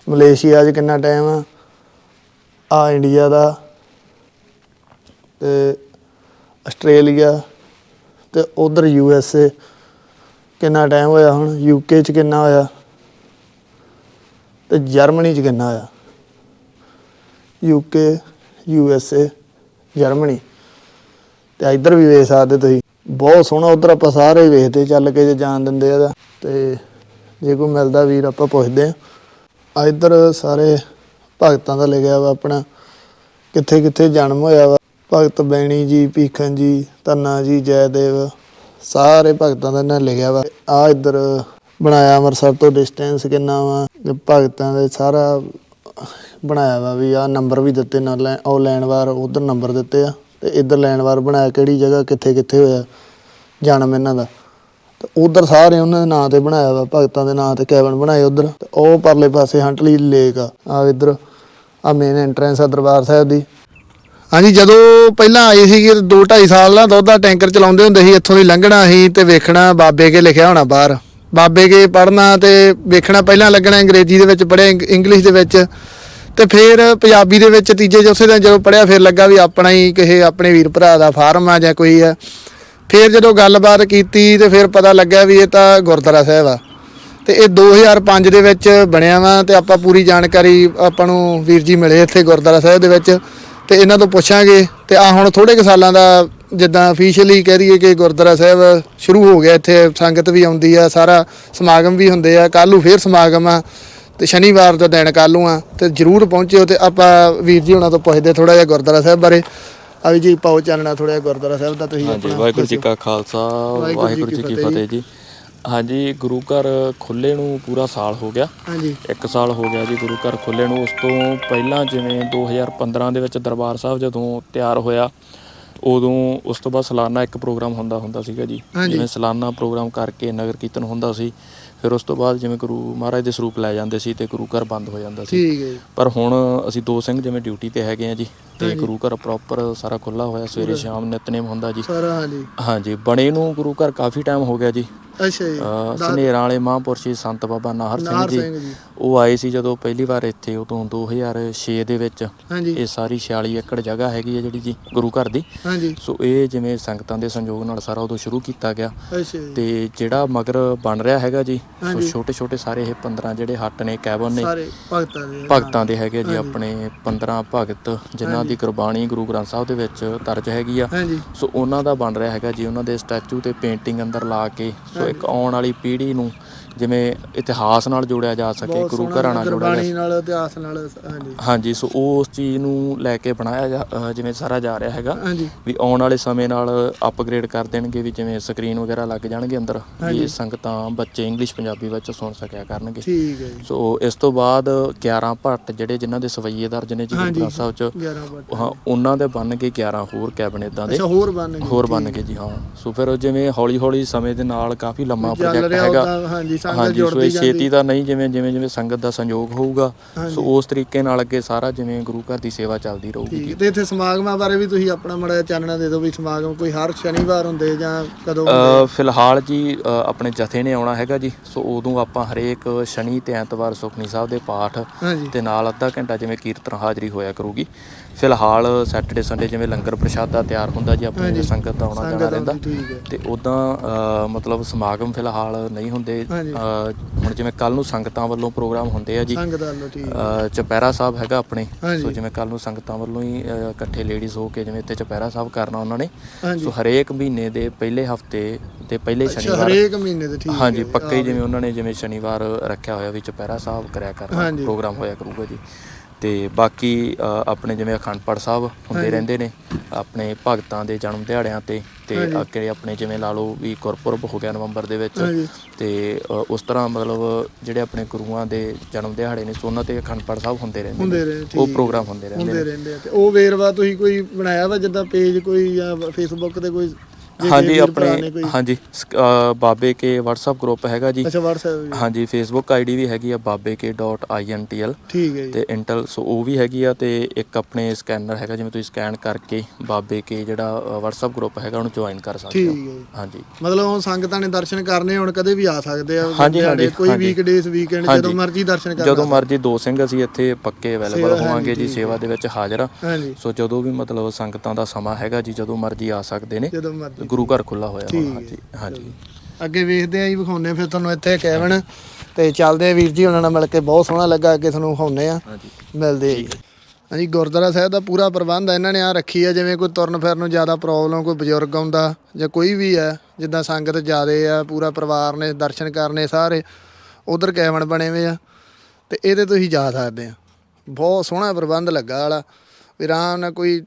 ਮਲੇਸ਼ੀਆ 'ਚ ਕਿੰਨਾ ਟਾਈਮ ਆ? ਆ ਇੰਡੀਆ ਦਾ। ਤੇ ਆਸਟ੍ਰੇਲੀਆ ਤੇ ਉਧਰ ਯੂ ਐਸ ਏ ਕਿੰਨਾ ਟਾਈਮ ਹੋਇਆ ਹੁਣ? ਯੂਕੇ 'ਚ ਕਿੰਨਾ ਹੋਇਆ? ਤੇ ਜਰਮਨੀ 'ਚ ਕਿੰਨਾ ਹੋਇਆ UK U S A Germany. ਤੇ ਇੱਧਰ ਵੀ ਵੇਖ ਸਕਦੇ ਤੁਸੀਂ। ਬਹੁਤ ਸੋਹਣਾ ਉਧਰ ਆਪਾਂ ਸਾਰੇ ਵੇਖਦੇ, ਚੱਲ ਕੇ ਜੇ ਜਾਣ ਦਿੰਦੇ ਆ ਤਾਂ। ਤੇ ਜੇ ਕੋਈ ਮਿਲਦਾ ਵੀਰ, ਆਪਾਂ ਪੁੱਛਦੇ ਆ। ਇੱਧਰ ਸਾਰੇ ਭਗਤਾਂ ਦਾ ਲਿਖਿਆ ਵਾ ਆਪਣਾ। ਕਿੱਥੇ ਕਿੱਥੇ ਜਨਮ ਹੋਇਆ ਵਾ। ਭਗਤ ਬੈਣੀ ਜੀ ਭੀਖਨ ਜੀ, ਧੰਨਾ ਜੀ, ਜੈਦੇਵ। ਸਾਰੇ ਭਗਤਾਂ ਦਾ ਨਾਂ ਲਿਖਿਆ ਵਾ। ਆ ਇੱਧਰ ਬਣਾਇਆ ਅੰਮ੍ਰਿਤਸਰ ਤੋਂ ਡਿਸਟੈਂਸ ਕਿੰਨਾ ਵਾ, ਤੇ ਭਗਤਾਂ ਦੇ ਸਾਰਾ ਬਣਾਇਆ ਵਾ ਵੀ ਆ ਨੰਬਰ ਵੀ ਦਿੱਤੇ ਨਾਲ ਲੈ- ਉਹ ਲੈਣ ਵਾਰ ਉਧਰ ਨੰਬਰ ਦਿੱਤੇ ਆ, ਤੇ ਇੱਧਰ ਲੈਣ ਵਾਰ ਬਣਾਇਆ ਕਿਹੜੀ ਜਗ੍ਹਾ, ਕਿੱਥੇ ਕਿੱਥੇ ਹੋਇਆ, ਜਨਮ ਇਹਨਾਂ ਦਾ। ਤੇ ਉਧਰ ਸਾਰੇ ਉਹਨਾਂ ਦੇ ਨਾਂ ਤੇ ਬਣਾਇਆ ਵਾ, ਭਗਤਾਂ ਦੇ ਨਾਂ ਤੇ ਕੈਬਨ ਬਣਾਏ ਉਧਰ, ਤੇ ਉਹ ਪਰਲੇ ਪਾਸੇ ਹੰਟਲੀ ਲੇਕ ਆ ਆ ਇੱਧਰ ਆ ਮੇਨ ਐਂਟਰੈਂਸ ਆ ਦਰਬਾਰ ਸਾਹਿਬ ਦੀ। ਹਾਂਜੀ, ਜਦੋਂ ਪਹਿਲਾਂ ਆਏ ਸੀਗੇ 2 2.5 ਸਾਲ ਦਾ ਦੁੱਧ ਦਾ ਟੈਂਕਰ ਚਲਾਉਂਦੇ ਹੁੰਦੇ ਸੀ, ਇੱਥੋਂ ਦੀ ਲੰਘਣਾ ਸੀ ਤੇ ਵੇਖਣਾ, ਬਾਬੇ ਕੇ ਲਿਖਿਆ ਹੋਣਾ ਬਾਹਰ। ਬਾਬੇ ਕੇ ਪੜ੍ਹਨਾ ਤੇ ਵੇਖਣਾ ਪਹਿਲਾਂ ਲੱਗਣਾ ਅੰਗਰੇਜ਼ੀ ਦੇ ਵਿੱਚ, ਪੜ੍ਹਿਆ ਇੰਗ- ਇੰਗਲਿਸ਼ ਦੇ ਵਿੱਚ। ਤੇ ਫਿਰ ਪੰਜਾਬੀ ਦੇ ਵਿੱਚ ਤੀਜੇ, ਚੌਥੇ ਦਿਨ ਜਦੋਂ ਪੜਿਆ ਫਿਰ ਲੱਗਾ ਵੀ ਆਪਣਾ ਹੀ ਕਿਸੇ ਆਪਣੇ ਵੀਰ ਭਰਾ ਦਾ ਫਾਰਮ ਆ ਜਾਂ ਕੋਈ ਆ। ਫਿਰ ਜਦੋਂ ਗੱਲਬਾਤ ਕੀਤੀ ਤੇ ਫਿਰ ਪਤਾ ਲੱਗਾ ਵੀ ਇਹ ਤਾਂ ਗੁਰਦੁਆਰਾ ਸਾਹਿਬ ਆ। ਤੇ ਇਹ 2005 ਦੇ ਵਿੱਚ ਬਣਿਆ ਵਾ ਤੇ ਆਪਾਂ ਪੂਰੀ ਜਾਣਕਾਰੀ ਆਪਾਂ ਨੂੰ ਵੀਰ ਜੀ ਮਿਲੇ ਇੱਥੇ ਗੁਰਦੁਆਰਾ ਸਾਹਿਬ ਦੇ ਵਿੱਚ। ਤੇ ਇਹਨਾਂ ਤੋਂ ਪੁੱਛਾਂਗੇ ਤੇ ਆ ਹੁਣ ਥੋੜੇ ਕੁ ਸਾਲਾਂ ਦਾ ਜਿੱਦਾਂ ਅਫੀਸ਼ੀਅਲੀ ਕਹਿ ਦਈਏ ਕਿ ਗੁਰਦੁਆਰਾ ਸਾਹਿਬ ਸ਼ੁਰੂ ਹੋ ਗਿਆ ਇੱਥੇ ਸੰਗਤ ਵੀ ਆਉਂਦੀ ਆ ਸਾਰਾ ਸਮਾਗਮ ਵੀ ਹੁੰਦੇ ਆ ਕੱਲ੍ਹ ਨੂੰ ਫੇਰ ਸਮਾਗਮ ਆ ਤੇ ਸ਼ਨੀਵਾਰ ਦਾ ਦਿਨ ਕੱਲ੍ਹ ਨੂੰ ਆ ਤੇ ਜਰੂਰ ਪਹੁੰਚਿਓ ਤੇ ਆਪਾਂ ਵੀਰ ਜੀ ਹੁਣਾਂ ਤੋਂ ਪੁੱਛਦੇ ਥੋੜਾ ਜਿਹਾ ਗੁਰਦੁਆਰਾ ਸਾਹਿਬ ਬਾਰੇ। ਆ ਵੀ ਜੀ ਪਾਓ ਚਾਨਣਾ ਥੋੜਾ ਜਿਹਾ ਗੁਰਦੁਆਰਾ ਸਾਹਿਬ ਦਾ ਤੁਸੀਂ ਹਾਂਜੀ ਆਪਣਾ ਵਾਹਿਗੁਰੂ ਜੀ। ਕਾ ਖਾਲਸਾ ਵਾਹਿਗੁਰੂ ਜੀ ਕੀ ਫਤਿਹ ਜੀ। ਹਾਂਜੀ ਗੁਰੂ ਘਰ ਖੁੱਲੇ ਨੂੰ ਪੂਰਾ ਸਾਲ ਹੋ ਗਿਆ। ਹਾਂਜੀ। ਇੱਕ ਸਾਲ ਹੋ ਗਿਆ ਜੀ ਗੁਰੂ ਘਰ ਖੁੱਲੇ ਨੂੰ। ਉਸ ਤੋਂ ਪਹਿਲਾਂ ਜਿਵੇਂ 2015 ਦੇ ਵਿੱਚ ਦਰਬਾਰ ਸਾਹਿਬ ਜਦੋਂ ਤਿਆਰ ਹੋਇਆ ਉਦੋਂ ਉਸ ਤੋਂ ਬਾਅਦ ਸਾਲਾਨਾ ਇੱਕ ਪ੍ਰੋਗਰਾਮ ਹੁੰਦਾ ਹੁੰਦਾ ਸੀਗਾ ਜੀ। ਹਾਂਜੀ। ਜਿਵੇਂ ਸਾਲਾਨਾ ਪ੍ਰੋਗਰਾਮ ਕਰਕੇ ਨਗਰ ਕੀਰਤਨ ਹੁੰਦਾ ਸੀ ਫਿਰ ਉਸ ਤੋਂ ਬਾਅਦ ਜਿਵੇਂ ਗੁਰੂ ਮਹਾਰਾਜ ਦੇ ਸਰੂਪ ਲੈ ਜਾਂਦੇ ਸੀ ਤੇ ਗੁਰੂ ਘਰ ਬੰਦ ਹੋ ਜਾਂਦਾ ਸੀ। ਠੀਕ ਹੈ ਜੀ। ਪਰ ਹੁਣ ਅਸੀਂ ਦੋ ਸਿੰਘ ਜਿਵੇਂ ਡਿਊਟੀ ਤੇ ਹੈਗੇ ਆ ਜੀ ਤੇ ਗੁਰੂ ਘਰ ਪ੍ਰੋਪਰ ਸਾਰਾ ਖੁੱਲਾ ਹੋਇਆ ਸਵੇਰੇ ਸ਼ਾਮ ਨਿਤਨੇਮ ਹੁੰਦਾ ਜੀ। ਸਾਰਾ ਹਾਂਜੀ। ਹਾਂਜੀ ਬਣੇ ਨੂੰ ਗੁਰੂ ਘਰ ਕਾਫੀ ਟਾਈਮ ਹੋ ਗਿਆ ਜੀ। ਅੱਛਾ ਜੀ। ਅਹ ਸਨੇਰਾਂ ਵਾਲੇ ਮਹਾਂਪੁਰਸ਼ ਜੀ ਸੰਤ ਬਾਬਾ ਨਾਹਰ ਸਿੰਘ ਨਾਹਰ ਜੀ ਸਿੰਘ ਜੀ। ਉਹ ਆਏ ਸੀ ਜਦੋਂ ਪਹਿਲੀ ਵਾਰ ਇੱਥੇ ਉਦੋਂ 2006 ਦੇ ਵਿੱਚ। ਹਾਂਜੀ। ਇਹ ਸਾਰੀ 46 ਏਕੜ ਜਗ੍ਹਾ ਹੈਗੀ ਹੈ ਜਿਹੜੀ ਜੀ ਗੁਰੂ ਘਰ ਦੀ। ਹਾਂਜੀ। ਸੋ ਇਹ ਜਿਵੇਂ ਸੰਗਤਾਂ ਦੇ ਸੰਯੋਗ ਨਾਲ ਸਾਰਾ ਉਦੋਂ ਸ਼ੁਰੂ ਕੀਤਾ ਗਿਆ। ਅੱਛਾ ਜੀ। ਤੇ ਜਿਹੜਾ ਮਗਰ ਬਣ ਰਿਹਾ ਹੈਗਾ ਜੀ ਸੋ ਹਾਂਜੀ। ਛੋਟੇ ਛੋਟੇ ਸਾਰੇ ਇਹ 15 ਜਿਹੜੇ ਹੱਟ ਨੇ ਕੈਬਨ ਨੇ ਸਾਰੇ ਭਗਤਾਂ ਦੇ। ਭਗਤਾਂ ਦੇ ਹੈਗੇ ਜੀ ਆਪਣੇ 15 ਭਗਤ ਜਿਨ੍ਹਾਂ ਦੀ ਗੁਰਬਾਣੀ ਗੁਰੂ ਗ੍ਰੰਥ ਸਾਹਿਬ ਦੇ ਵਿੱਚ ਦਰਜ ਹੈਗੀ ਆ। ਹਾਂਜੀ। ਸੋ ਉਹਨਾਂ ਦਾ ਬਣ ਰਿਹਾ ਹੈਗਾ ਜੀ ਉਹਨਾਂ ਦੇ ਸਟੈਚੂ ਤੇ ਪੇਂਟਿੰਗ ਅੰਦਰ ਲਾ ਕੇ ਸੋ ਇੱਕ ਆਉਣ ਵਾਲੀ ਪੀੜ੍ਹੀ ਨੂੰ ਜਿਵੇਂ ਇਤਿਹਾਸ ਨਾਲ ਜੋੜਿਆ ਜਾ ਸਕੇ ਗੁਰੂ ਘਰਾਂ ਨਾਲ ਜੋੜਿਆ ਜਾ ਨਾਲ ਇਤਿਹਾਸ ਨਾਲ ਹਾਂਜੀ। ਹਾਂਜੀ ਸੋ ਉਸ ਚੀਜ਼ ਨੂੰ ਲੈ ਕੇ ਬਣਾਇਆ ਜਾ- ਜਿਵੇਂ ਸਾਰਾ ਜਾ ਰਿਹਾ ਹੈਗਾ ਹਾਂਜੀ। ਵੀ ਆਉਣ ਵਾਲੇ ਸਮੇਂ ਨਾਲ ਅਪਗ੍ਰੇਡ ਕਰ ਦੇਣਗੇ ਵੀ ਜਿਵੇਂ ਸਕਰੀਨ ਵਗੈਰਾ ਲੱਗ ਜਾਣਗੇ ਅੰਦਰ ਵੀ ਸੰਗਤਾਂ ਬੱਚੇ ਇੰਗਲਿਸ਼ ਪੰਜਾਬੀ ਵਿੱਚ ਸੁਣ ਸਕਿਆ ਕਰਨਗੇ। ਠੀਕ ਹੈ ਜੀ। ਸੋ ਇਸ ਤੋਂ ਬਾਅਦ 11 ਭੱਟ ਜਿਹੜੇ ਜਿਨ੍ਹਾਂ ਦੇ ਸਵਈਏ ਦਰਜ ਨੇ ਜੀ ਹਾਂਜੀ। ਸਾਹਿਬ ਚ 11 ਵਟ ਹਾਂ ਉਹਨਾਂ ਦੇ ਬਣ ਕੇ 11 ਹੋਰ ਕੈਬਨ ਇਦਾਂ ਦੇ। ਅੱਛਾ ਹੋਰ ਬਣ ਗਏ ਹੋਰ ਬਣ ਗਏ ਜੀ ਹਾਂ। ਸੋ ਫਿਰ ਜਿਵੇਂ ਹੌਲੀ ਹੌਲੀ ਸਮੇਂ ਦੇ ਨਾਲ ਕਾਫੀ ਲੰਮਾ ਚੱਲ ਪ੍ਰੋਜੈਕਟ ਰਿਹਾ ਹੈਗਾ। ਉਹਦਾ ਹਾਂਜੀ ਸੰਗਤ ਹਾਂਜੀ ਸੋ ਜੁੜਦੀ ਇਹ ਜਾਂਦੀ। ਛੇਤੀ ਦਾ ਨਹੀਂ ਜਿਵੇਂ ਜਿਵੇਂ ਜਿਵੇਂ ਸੰਗਤ ਦਾ ਸੰਯੋਗ ਹੋਊਗਾ। ਸੋ ਉਸ ਤਰੀਕੇ ਨਾਲ ਅੱਗੇ ਸਾਰਾ ਜਿਵੇਂ ਗੁਰੂ ਘਰ ਦੀ ਸੇਵਾ ਚੱਲਦੀ ਰਹੂਗੀ ਠੀਕ ਹੈ। ਤੇ ਇੱਥੇ ਸਮਾਗਮਾਂ ਬਾਰੇ ਵੀ ਤੁਸੀਂ ਆਪਣਾ ਮੜਾ ਚਾਨਣਾ ਦੇ ਦਿਓ ਵੀ ਸਮਾਗਮ ਕੋਈ ਹਰ ਸ਼ਨੀਵਾਰ ਹੁੰਦੇ ਜਾਂ ਕਦੋਂ ਹੁੰਦੇ? ਅ, ਫਿਲਹਾਲ ਜੀ ਅ, ਆਪਣੇ ਜਥੇ ਨੇ ਆਉਣਾ ਹੈਗਾ ਜੀ ਸੋ ਉਦੋਂ ਆਪਾਂ ਹਰੇਕ ਸ਼ਨੀ ਤੇ ਐਤਵਾਰ ਸੁਖਨੀ ਸਾਹਿਬ ਦੇ ਪਾਠ ਹਾਂਜੀ। ਤੇ ਨਾਲ ਅੱਧਾ ਘੰਟਾ ਜਿਵੇਂ ਕੀਰਤਨ ਹਾਜ਼ਰੀ ਹੋਇਆ ਕਰੂਗੀ। ਫਿਲਹਾਲ ਸੈਟਰਡੇ ਸੰਡੇ ਜਿਵੇਂ ਲੰਗਰ ਪ੍ਰਸ਼ਾਦਾ ਤਿਆਰ ਹੁੰਦਾ ਜੀ ਆਪਣੇ। ਸੰਗਤ ਦਾ ਆਉਣਾ ਜਾਣਾ ਰਹਿੰਦਾ ਤੇ ਉਦਾਂ ਮਤਲਬ ਸਮਾਗਮ ਫਿਲਹਾਲ ਨਹੀਂ ਹੁੰਦੇ। ਹੁਣ ਜਿਵੇਂ ਕੱਲ ਨੂੰ ਸੰਗਤਾਂ ਵੱਲੋਂ ਪ੍ਰੋਗਰਾਮ ਹੁੰਦੇ ਆ ਜੀ। ਚੁਪਹਿਰਾ ਸਾਹਿਬ ਹੈਗਾ ਆਪਣੇ। ਸੋ ਜਿਵੇਂ ਕੱਲ ਨੂੰ ਸੰਗਤਾਂ ਵੱਲੋਂ ਹੀ ਇਕੱਠੇ ਲੇਡੀਜ਼ ਹੋ ਕੇ ਜਿਵੇਂ ਇੱਥੇ ਚੁਪਹਿਰਾ ਸਾਹਿਬ ਕਰਨਾ ਉਹਨਾਂ ਨੇ। ਸੋ ਹਰੇਕ ਮਹੀਨੇ ਦੇ ਪਹਿਲੇ ਹਫ਼ਤੇ ਤੇ ਪਹਿਲੇ ਸ਼ਨੀਵਾਰ ਹਰੇਕ ਮਹੀਨੇ ਦੇ ਠੀਕ ਹਾਂਜੀ। ਪੱਕੇ ਜਿਵੇਂ ਉਹਨਾਂ ਨੇ ਜਿਵੇਂ ਸ਼ਨੀਵਾਰ ਰੱਖਿਆ ਹੋਇਆ ਵੀ ਚੁਪਹਿਰਾ ਸਾਹਿਬ ਕਰਿਆ ਕਰਨਾ। ਪ੍ਰੋਗਰਾਮ ਹੋਇਆ ਕਰੂਗਾ ਜੀ। ਤੇ ਬਾਕੀ ਅ, ਆਪਣੇ ਜਿਵੇਂ ਅਖੰਡ ਪਾਠ ਸਾਹਿਬ ਹੁੰਦੇ ਰਹਿੰਦੇ ਨੇ ਆਪਣੇ ਭਗਤਾਂ ਦੇ ਜਨਮ ਦਿਹਾੜਿਆਂ ਤੇ ਤੇ। ਅੱਗੇ ਆਪਣੇ ਜਿਵੇਂ ਲਾ ਲਓ ਵੀ ਗੁਰਪੁਰਬ ਹੋ ਗਿਆ ਨਵੰਬਰ ਦੇ ਵਿੱਚ ਹਾਂਜੀ। ਤੇ ਅ, ਉਸ ਤਰ੍ਹਾਂ ਮਤਲਬ ਜਿਹੜੇ ਆਪਣੇ ਗੁਰੂਆਂ ਦੇ ਜਨਮ ਦਿਹਾੜੇ ਨੇ ਸੋ ਉਹਨਾਂ ਤੇ ਅਖੰਡ ਪਾਠ ਸਾਹਿਬ ਹੁੰਦੇ ਰਹਿੰਦੇ ਹੁੰਦੇ ਨੇ। ਰਹੇ ਉਹ ਠੀਕ। ਪ੍ਰੋਗਰਾਮ ਹੁੰਦੇ ਰਹਿੰਦੇ ਹੁੰਦੇ ਨੇ। ਰਹਿੰਦੇ ਆ ਤੇ ਉਹ ਵੇਰਵਾ ਤੁਸੀਂ ਕੋਈ ਬਣਾਇਆ ਵਾ ਜਿੱਦਾਂ ਪੇਜ ਕੋਈ ਜਾਂ ਫੇਸਬੁੱਕ ਤੇ ਕੋਈ ਜੇ ਹਾਂਜੀ ਵੀਰ ਭਰਾ ਨੇ ਆਪਣੇ ਕੋਈ ਹਾਂਜੀ ਬਾਬੇ ਕੇ WhatsApp ਗਰੁੱਪ ਹੈਗਾ ਜੀ। ਅੱਛਾ WhatsApp ਵੀ ਹਾਂਜੀ Facebook ਆਈਡੀ ਵੀ ਹੈਗੀ ਆ babeke.intl ਠੀਕ ਹੈ ਜੀ। ਤੇ ਇੰਟਲ ਸੋ ਉਹ ਵੀ ਹੈਗੀ ਆ ਤੇ ਇੱਕ ਆਪਣੇ ਸਕੈਨਰ ਹੈਗਾ ਜਿਵੇਂ ਤੁਸੀਂ ਸਕੈਨ ਕਰਕੇ ਬਾਬੇ ਕੇ ਜਿਹੜਾ WhatsApp ਗਰੁੱਪ ਹੈਗਾ ਉਹਨੂੰ ਜੁਆਇਨ ਕਰ ਸਕਦੇ ਠੀਕ ਹੋ ਹੈ ਜੀ। ਹਾਂਜੀ। ਮਤਲਬ ਉਹ ਸੰਗਤਾਂ ਨੇ ਦਰਸ਼ਨ ਕਰਨੇ ਹੁਣ ਕਦੇ ਵੀ ਆ ਸਕਦੇ ਆ। ਹਾਂਜੀ, ਹਾਂਜੀ, ਕੋਈ ਹਾਂਜੀ। ਵੀਕਡੇਸ ਵੀਕਐਂਡ ਹਾਂਜੀ। ਜਦੋਂ ਮਰਜ਼ੀ ਦਰਸ਼ਨ ਕਰ ਜਦੋਂ ਮਰਜ਼ੀ ਦੋ ਸਿੰਘ ਅਸੀਂ ਇੱਥੇ ਪੱਕੇ ਅਵੇਲੇਬਲ ਸੇਵਾ, ਹਾਂਜੀ, ਹੋਵਾਂਗੇ ਜੀ ਠੀਕ ਸੇਵਾ ਦੇ ਵਿੱਚ ਹਾਜ਼ਰ ਆ। ਹਾਂਜੀ। ਸੋ ਜਦੋਂ ਵੀ ਮਤਲਬ ਸੰਗਤਾਂ ਦਾ ਸਮਾਂ ਹੈਗਾ ਜੀ ਜਦੋਂ ਮਰਜ਼ੀ ਆ ਸਕਦੇ ਨੇ। ਜਦੋਂ ਮਰਜ਼ੀ। ਗੁਰੂ ਘਰ ਖੁੱਲਾ ਹੋਇਆ ਹੁਣ। ਹਾਂਜੀ ਹਾਂਜੀ। ਅੱਗੇ ਵੇਖਦੇ ਆਂ ਜੀ ਵਿਖਾਉਨੇ ਫਿਰ ਤੁਹਾਨੂੰ ਇੱਥੇ ਕੈਵਨ ਤੇ ਚੱਲਦੇ ਆ ਵੀਰ ਜੀ ਉਹਨਾਂ ਨਾਲ ਮਿਲ ਕੇ ਬਹੁਤ ਸੋਹਣਾ ਲੱਗਾ ਅੱਗੇ ਤੁਹਾਨੂੰ ਵਿਖਾਉਨੇ ਆ। ਹਾਂਜੀ। ਮਿਲਦੇ ਆ। ਜੀ ਹਾਂਜੀ ਗੁਰਦੁਆਰਾ ਸਾਹਿਬ ਦਾ ਪੂਰਾ ਪ੍ਰਬੰਧ ਇਹਨਾਂ ਨੇ ਆ ਰੱਖੀ ਹੈ ਜਿਵੇਂ ਕੋਈ ਤੁਰਨ ਫਿਰਨ ਨੂੰ ਜ਼ਿਆਦਾ ਪ੍ਰੋਬਲਮ ਕੋਈ ਬਜ਼ੁਰਗ ਆਉਂਦਾ ਜਾਂ ਕੋਈ ਵੀ ਹੈ ਜਿੱਦਾਂ ਸੰਗਤ ਜ਼ਿਆਦੇ ਆ ਪੂਰਾ ਪਰਿਵਾਰ ਨੇ ਦਰਸ਼ਨ ਕਰਨੇ ਸਾਰੇ ਉਧਰ ਕੈਬਨ ਬਣੇ ਹੋਏ ਆ। ਤੇ ਇਹਦੇ ਤੁਸੀਂ ਜਾ ਸਕਦੇ ਆ। ਬਹੁਤ ਸੋਹਣਾ ਪ੍ਰਬੰਧ ਲੱਗਾ ਵਾਲਾ। ਵੀ ਆਰਾਮ ਨਾਲ ਕੋਈ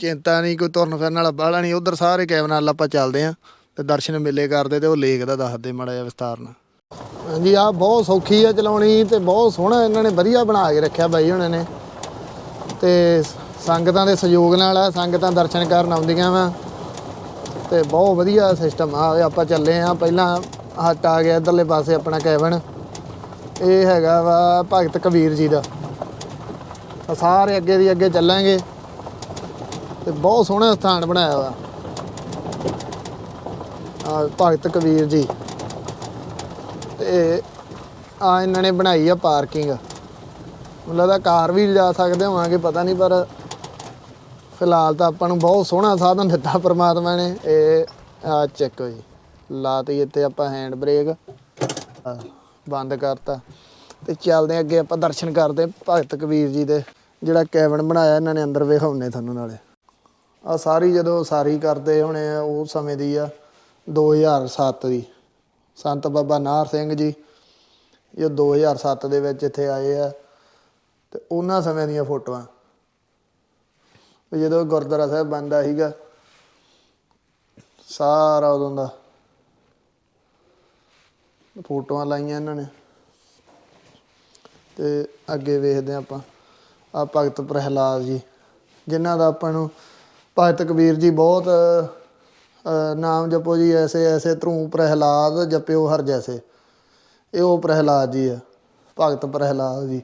ਚਿੰਤਾ ਨਹੀਂ, ਕੋਈ ਤੁਰਨ ਫਿਰਨ ਵਾਲਾ ਬਾਹਲਾ ਨਹੀਂ, ਉਧਰ ਸਾਰੇ ਕੈਬਨ ਨਾਲ ਆਪਾਂ ਚੱਲਦੇ ਆ ਤੇ ਦਰਸ਼ਨ ਮੇਲੇ ਕਰਦੇ ਤੇ ਉਹ ਲੇਖ ਦਾ ਦੱਸਦੇ ਮਾੜਾ ਜਿਹਾ ਵਿਸਤਾਰ ਨਾਲ। ਹਾਂਜੀ ਆ ਬਹੁਤ ਸੌਖੀ ਆ ਚਲਾਉਣੀ, ਤੇ ਬਹੁਤ ਸੋਹਣਾ ਇਹਨਾਂ ਨੇ ਵਧੀਆ ਬਣਾ ਕੇ ਰੱਖਿਆ ਬਾਈ ਹੁਣਾਂ ਨੇ। ਤੇ ਸੰਗਤਾਂ ਦੇ ਸਹਿਯੋਗ ਨਾਲ ਆ, ਸੰਗਤਾਂ ਦਰਸ਼ਨ ਕਰਨ ਆਉਂਦੀਆਂ ਵਾ। ਤੇ ਬਹੁਤ ਵਧੀਆ ਸਿਸਟਮ ਆ ਆਪਾਂ ਚੱਲੇ ਆ ਪਹਿਲਾਂ ਹੱਟ ਆ ਗਿਆ ਇਧਰਲੇ ਪਾਸੇ ਆਪਣਾ ਕੈਬਨ। ਇਹ ਹੈਗਾ ਵਾ ਭਗਤ ਕਬੀਰ ਜੀ ਦਾ। ਸਾਰੇ ਅੱਗੇ ਦੀ ਅੱਗੇ ਚੱਲਾਂਗੇ। ਤੇ ਬਹੁਤ ਸੋਹਣਾ ਸਥਾਨ ਬਣਾਇਆ ਵਾ ਆ ਭਗਤ ਕਬੀਰ ਜੀ। ਤੇ ਆ ਇਹਨਾਂ ਨੇ ਬਣਾਈ ਆ ਪਾਰਕਿੰਗ। ਮੈਨੂੰ ਲੱਗਦਾ ਕਾਰ ਵੀ ਲਿਜਾ ਸਕਦੇ ਹੋਵਾਂਗੇ, ਪਤਾ ਨਹੀਂ, ਪਰ ਫਿਲਹਾਲ ਤਾਂ ਆਪਾਂ ਨੂੰ ਬਹੁਤ ਸੋਹਣਾ ਸਾਧਨ ਦਿੱਤਾ ਪ੍ਰਮਾਤਮਾ ਨੇ। ਇਹ ਆ ਚੱਕੋ ਜੀ ਲਾਤੀ ਇੱਥੇ ਆਪਾਂ ਹੈਂਡ ਬ੍ਰੇਕ ਬੰਦ ਕਰਤਾ। ਤੇ ਚੱਲਦੇ ਅੱਗੇ ਆਪਾਂ ਦਰਸ਼ਨ ਕਰਦੇ ਭਗਤ ਕਬੀਰ ਜੀ ਦੇ। ਜਿਹੜਾ ਕੈਬਨ ਬਣਾਇਆ ਇਹਨਾਂ ਨੇ ਅੰਦਰ ਵਿਖਾਉਣੇ ਤੁਹਾਨੂੰ ਨਾਲੇ। ਆ ਸਾਰੀ ਜਦੋਂ ਸਾਰੀ ਕਰਦੇ ਹੋਣੇ ਆ, ਉਹ ਸਮੇਂ ਦੀ ਆ 2007 ਦੀ। ਸੰਤ ਬਾਬਾ ਨਾਹਰ ਸਿੰਘ ਜੀ ਇਹ 2007 ਦੇ ਵਿੱਚ ਇੱਥੇ ਆਏ ਆ, ਤੇ ਉਹਨਾਂ ਸਮੇਂ ਦੀਆਂ ਫੋਟੋਆਂ। ਜਦੋਂ ਗੁਰਦੁਆਰਾ ਸਾਹਿਬ ਬੰਦਾ ਸੀਗਾ, ਸਾਰਾ ਉਦੋਂ ਦਾ ਫੋਟੋਆਂ ਲਾਈਆਂ ਇਹਨਾਂ ਨੇ। ਤੇ ਅੱਗੇ ਵੇਖਦੇ ਹਾਂ ਆਪਾਂ ਆ ਭਗਤ ਪ੍ਰਹਿਲਾਦ ਜੀ, ਜਿਨ੍ਹਾਂ ਦਾ ਆਪਾਂ ਨੂੰ ਭਗਤ ਕਬੀਰ ਜੀ, ਬਹੁਤ ਨਾਮ ਜਪੋ ਜੀ, ਐਸੇ ਐਸੇ ਧਰੂ ਪ੍ਰਹਿਲਾਦ ਜਪਿਓ ਹਰ ਜੈਸੇ। ਇਹ ਉਹ ਪ੍ਰਹਿਲਾਦ ਜੀ ਆ, ਭਗਤ ਪ੍ਰਹਿਲਾਦ ਜੀ।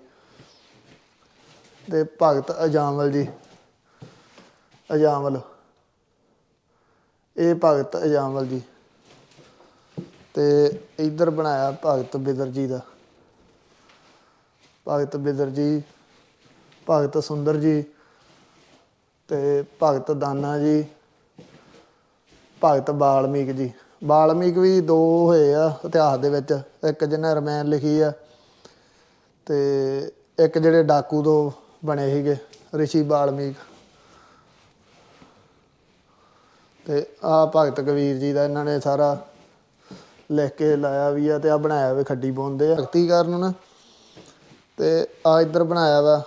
ਤੇ ਭਗਤ ਅਜਾਮਲ ਜੀ, ਅਜਾਮਲ। ਇਹ ਭਗਤ ਅਜਾਮਲ ਜੀ। ਤੇ ਇਧਰ ਬਣਾਇਆ ਭਗਤ ਬਿਦਰ ਜੀ ਦਾ। ਭਗਤ ਬਿਦਰ ਜੀ, ਭਗਤ ਸੁੰਦਰ ਜੀ ਤੇ ਭਗਤ ਦਾਨਾ ਜੀ, ਭਗਤ ਬਾਲਮੀਕ ਜੀ। ਬਾਲਮੀਕ ਵੀ ਦੋ ਹੋਏ ਆ ਇਤਿਹਾਸ ਦੇ ਵਿੱਚ, ਇੱਕ ਜਿਹਨੇ ਰਮਾਇਣ ਲਿਖੀ ਆ ਤੇ ਇੱਕ ਜਿਹੜੇ ਡਾਕੂ ਤੋਂ ਬਣੇ ਸੀਗੇ, ਰਿਸ਼ੀ ਬਾਲਮੀਕ। ਤੇ ਆ ਭਗਤ ਕਬੀਰ ਜੀ ਦਾ ਇਹਨਾਂ ਨੇ ਸਾਰਾ ਲਿਖ ਕੇ ਲਾਇਆ ਵੀ ਆ ਤੇ ਆ ਬਣਾਇਆ ਵੀ ਖੱਡੀ ਪਾਉਂਦੇ ਆ। ਭਗਤੀ ਕਰਨ ਨਾ, ਤੇ ਆ ਇੱਧਰ ਬਣਾਇਆ ਵਾ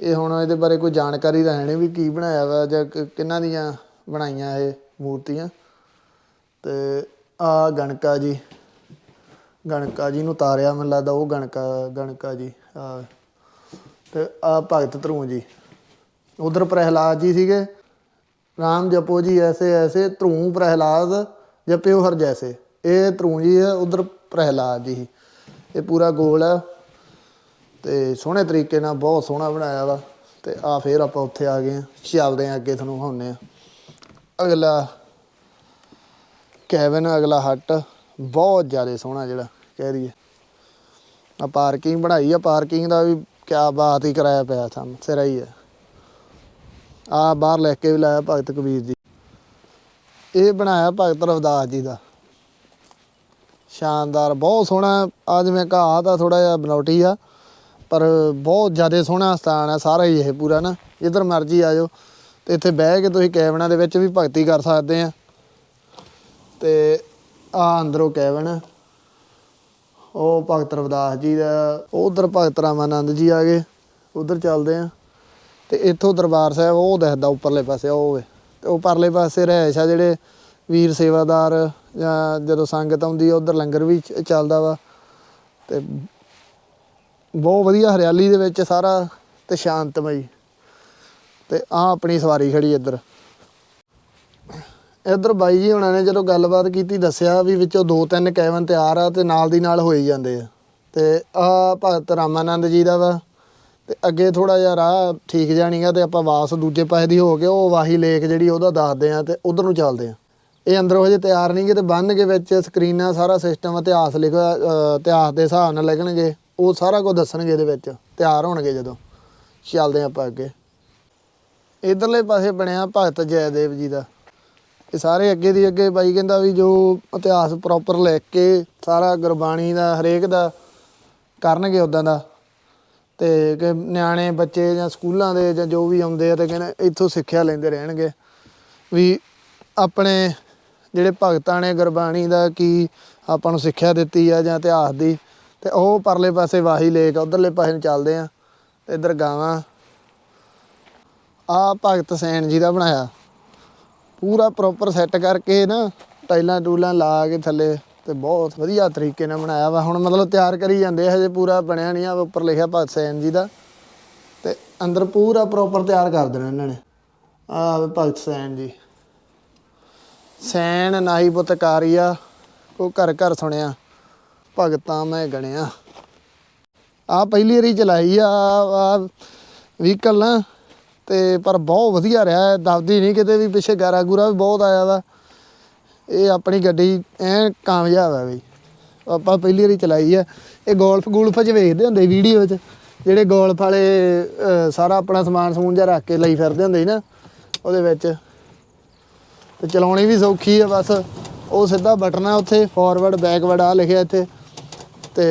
ਇਹ ਹੁਣ ਇਹਦੇ ਬਾਰੇ ਕੋਈ ਜਾਣਕਾਰੀ ਤਾਂ ਹੈ ਨਹੀਂ ਵੀ ਕੀ ਬਣਾਇਆ ਵਾ ਜਾਂ ਕਿ- ਕਿਹਨਾਂ ਦੀਆਂ ਬਣਾਈਆਂ ਇਹ ਮੂਰਤੀਆਂ। ਤੇ ਆ ਗਣਕਾ ਜੀ ਗਣਕਾ ਜੀ ਨੂੰ ਤਾਰਿਆ ਮੈਨੂੰ ਲੱਗਦਾ ਉਹ ਗਣਕਾ ਗਣਕਾ ਜੀ, ਆ। ਤੇ ਆ ਭਗਤ ਧਰੂ ਜੀ। ਉਧਰ ਪ੍ਰਹਿਲਾਦ ਜੀ ਸੀਗੇ, ਰਾਮ ਜਪੋ ਜੀ ਐਸੇ ਐਸੇ ਧਰੂ ਪ੍ਰਹਿਲਾਦ ਜਪਿਓ ਹਰ ਜੈਸੇ। ਇਹ ਧਰੂ ਜੀ ਹੈ ਉਧਰ ਪ੍ਰਹਿਲਾਦ ਜੀ। ਇਹ ਪੂਰਾ ਗੋਲ ਹੈ ਤੇ ਸੋਹਣੇ ਤਰੀਕੇ ਨਾਲ ਬਹੁਤ ਸੋਹਣਾ ਬਣਾਇਆ ਵਾ ਤੇ ਆ ਫੇਰ ਆਪਾਂ ਉੱਥੇ ਆ ਗਏ ਆ ਚੱਲਦੇ ਆ ਅੱਗੇ ਤੁਹਾਨੂੰ ਵਿਖਾਉਂਦੇ ਆ ਅਗਲਾ ਕੈਬਨ, ਅਗਲਾ ਹੱਟ, ਬਹੁਤ ਜ਼ਿਆਦਾ ਸੋਹਣਾ ਜਿਹੜਾ ਕਹਿ ਰਹੀਏ ਆ ਪਾਰਕਿੰਗ ਬਣਾਈ ਆ, ਪਾਰਕਿੰਗ ਦਾ ਵੀ ਕਿਆ ਬਾਤ ਹੀ ਕਰਾਇਆ ਪਿਆ ਸਾਨੂੰ, ਸਿਰਾ ਹੀ ਹੈ ਆ ਬਾਹਰ ਲੈ ਕੇ ਵੀ ਲਾਇਆ ਭਗਤ ਕਬੀਰ ਜੀ। ਇਹ ਬਣਾਇਆ ਭਗਤ ਰਵਿਦਾਸ ਜੀ ਦਾ। ਸ਼ਾਨਦਾਰ, ਬਹੁਤ ਸੋਹਣਾ ਆ ਜਿਵੇਂ ਘਾਹ ਦਾ ਥੋੜਾ ਜਿਹਾ ਬਨੌਟੀ ਆ। ਪਰ ਬਹੁਤ ਜ਼ਿਆਦਾ ਸੋਹਣਾ ਸਥਾਨ ਆ, ਸਾਰਾ ਹੀ ਇਹ ਪੂਰਾ ਨਾ। ਜਿੱਧਰ ਮਰਜ਼ੀ ਆ ਜਾਓ। ਤੇ ਇੱਥੇ ਬਹਿ ਕੇ ਤੁਸੀਂ ਕੈਬਨਾਂ ਦੇ ਵਿੱਚ ਵੀ ਭਗਤੀ ਕਰ ਸਕਦੇ ਆ। ਤੇ ਆ ਅੰਦਰੋਂ ਕੈਬਨ। ਉਹ ਭਗਤ ਰਵਿਦਾਸ ਜੀ ਦਾ, ਉਧਰ ਭਗਤ ਰਾਮਾਨੰਦ ਜੀ ਆ ਗਏ। ਉਧਰ ਚੱਲਦੇ ਆ। ਤੇ ਇੱਥੋਂ ਦਰਬਾਰ ਸਾਹਿਬ, ਉਹ ਦਿਖਦਾ ਉੱਪਰਲੇ ਪਾਸੇ, ਉਹ ਵੇ। ਤੇ ਉਹ ਪਰਲੇ ਪਾਸੇ ਰਹਿਸ਼ ਆ ਜਿਹੜੇ ਵੀਰ ਸੇਵਾਦਾਰ ਜਾਂ ਜਦੋਂ ਸੰਗਤ ਆਉਂਦੀ ਆ, ਉਧਰ ਲੰਗਰ ਵੀ ਚੱਲਦਾ ਵਾ। ਤੇ ਬਹੁਤ ਵਧੀਆ ਹਰਿਆਲੀ ਦੇ ਵਿੱਚ ਸਾਰਾ ਤੇ ਸ਼ਾਂਤਮਈ। ਤੇ ਆ ਆਪਣੀ ਸਵਾਰੀ ਖੜੀ ਇੱਧਰ। ਇੱਧਰ ਬਾਈ ਜੀ ਹੁਣਾਂ ਨੇ ਜਦੋਂ ਗੱਲਬਾਤ ਕੀਤੀ, ਦੱਸਿਆ ਵੀ ਵਿੱਚੋਂ ਦੋ ਤਿੰਨ ਕੈਵਨ ਤਿਆਰ ਆ ਤੇ ਨਾਲ ਦੀ ਨਾਲ ਹੋਈ ਜਾਂਦੇ ਆ। ਤੇ ਆ ਭਗਤ ਰਾਮਾਨੰਦ ਜੀ ਦਾ ਵਾ। ਤੇ ਅੱਗੇ ਥੋੜਾ ਜਿਹਾ ਰਾਹ ਠੀਕ ਜਾਣੀਗਾ ਤੇ ਆਪਾਂ ਵਾਸ ਦੂਜੇ ਪਾਸੇ ਦੀ ਹੋ ਕੇ ਉਹ ਵਾਹੀ ਲੇਕ ਜਿਹੜੀ ਉਹਦਾ ਦੱਸਦੇ ਆ ਤੇ ਉਧਰ ਨੂੰ ਚੱਲਦੇ ਆ। ਇਹ ਅੰਦਰੋਂ ਹਜੇ ਤਿਆਰ ਨਹੀਂਗੇ ਤੇ ਬੰਨ ਕੇ ਵਿੱਚ ਸਕਰੀਨਾਂ ਸਾਰਾ ਸਿਸਟਮ ਇਤਿਹਾਸ ਲਿਖਿਆ ਇਤਿਹਾਸ ਦੇ ਹਿਸਾਬ ਨਾਲ ਲਿਖਣਗੇ ਉਹ ਸਾਰਾ ਕੁਝ ਦੱਸਣਗੇ ਇਹਦੇ ਵਿੱਚ, ਤਿਆਰ ਹੋਣਗੇ ਜਦੋਂ। ਚੱਲਦੇ ਆਪਾਂ ਅੱਗੇ। ਇਧਰਲੇ ਪਾਸੇ ਬਣਿਆ ਭਗਤ ਜੈਦੇਵ ਜੀ ਦਾ। ਇਹ ਸਾਰੇ ਅੱਗੇ ਦੀ ਅੱਗੇ ਬਾਈ ਕਹਿੰਦਾ ਵੀ ਜੋ ਇਤਿਹਾਸ ਪ੍ਰੋਪਰ ਲਿਖ ਕੇ ਸਾਰਾ ਗੁਰਬਾਣੀ ਦਾ, ਹਰੇਕ ਦਾ ਕਰਨਗੇ ਉਦਾਂ ਦਾ। ਤੇ ਕਿ ਨਿਆਣੇ, ਬੱਚੇ ਜਾਂ ਸਕੂਲਾਂ ਦੇ ਜਾਂ ਜੋ ਵੀ ਆਉਂਦੇ ਆ ਤੇ ਕਹਿੰਦੇ ਇੱਥੋਂ ਸਿੱਖਿਆ ਲੈਂਦੇ ਰਹਿਣਗੇ। ਵੀ ਆਪਣੇ ਜਿਹੜੇ ਭਗਤਾਂ ਨੇ ਗੁਰਬਾਣੀ ਦਾ ਕੀ ਆਪਾਂ ਨੂੰ ਸਿੱਖਿਆ ਦਿੱਤੀ ਆ ਜਾਂ ਇਤਿਹਾਸ ਦੀ ਤੇ ਉਹ ਪਰਲੇ ਪਾਸੇ ਵਾਹੀ ਲੇਕ ਉਧਰਲੇ ਪਾਸੇ ਨੂੰ ਚੱਲਦੇ ਆ, ਤੇ ਇੱਧਰ ਗਾਵਾਂ। ਆ ਭਗਤ ਸੈਨ ਜੀ ਦਾ ਬਣਾਇਆ। ਪੂਰਾ ਪ੍ਰੋਪਰ ਸੈੱਟ ਕਰਕੇ ਨਾ ਟਾਈਲਾਂ ਟੂਲਾਂ ਲਾ ਕੇ ਥੱਲੇ, ਤੇ ਬਹੁਤ ਵਧੀਆ ਤਰੀਕੇ ਨਾਲ ਬਣਾਇਆ ਵਾ। ਹੁਣ ਮਤਲਬ ਤਿਆਰ ਕਰੀ ਜਾਂਦੇ ਹਜੇ ਪੂਰਾ ਬਣਿਆ ਨਹੀਂ ਆ ਉੱਪਰ ਲਿਖਿਆ ਭਗਤ ਸੈਨ ਜੀ ਦਾ। ਤੇ ਅੰਦਰ ਪੂਰਾ ਪ੍ਰੋਪਰ ਤਿਆਰ ਕਰ ਦੇਣਾ ਇਹਨਾਂ ਨੇ। ਆ ਭਗਤ ਸੈਨ ਜੀ। ਸੈਨ ਨਾਹੀ ਪੁੱਤ ਕਾਰੀਆ ਉਹ ਘਰ ਘਰ ਸੁਣਿਆ। ਭਗਤਾਂ ਮੈਂ ਗਣਿਆ। ਆ ਪਹਿਲੀ ਵਾਰੀ ਚਲਾਈ ਆ ਵਹੀਕਲ ਨਾ। ਤੇ ਪਰ ਬਹੁਤ ਵਧੀਆ ਰਿਹਾ ਦੱਬਦੀ ਨਹੀਂ ਕਿਤੇ ਵੀ, ਪਿੱਛੇ ਗਾਰਾ ਗੂਰਾ ਵੀ ਬਹੁਤ ਆਇਆ ਵਾ। ਇਹ ਆਪਣੀ ਗੱਡੀ ਐ ਕਾਮਯਾਬ ਆ ਬਈ। ਆਪਾਂ ਪਹਿਲੀ ਵਾਰੀ ਚਲਾਈ ਆ। ਇਹ ਗੋਲਫ ਗੂਲਫ ਚ ਵੇਖਦੇ ਹੁੰਦੇ ਵੀਡੀਓ 'ਚ, ਜਿਹੜੇ ਗੋਲਫ ਵਾਲੇ ਸਾਰਾ ਆਪਣਾ ਸਮਾਨ ਸਮੂਨ ਜਾਂ ਰੱਖ ਕੇ ਲਈ ਫਿਰਦੇ ਹੁੰਦੇ ਸੀ ਨਾ, ਉਹਦੇ ਵਿੱਚ। ਤੇ ਚਲਾਉਣੀ ਵੀ ਸੌਖੀ ਆ ਬਸ। ਉਹ ਸਿੱਧਾ ਬਟਨ ਆ ਉੱਥੇ ਫਾਰਵਰਡ ਬੈਕਵਰਡ ਆ ਲਿਖਿਆ ਇੱਥੇ। ਤੇ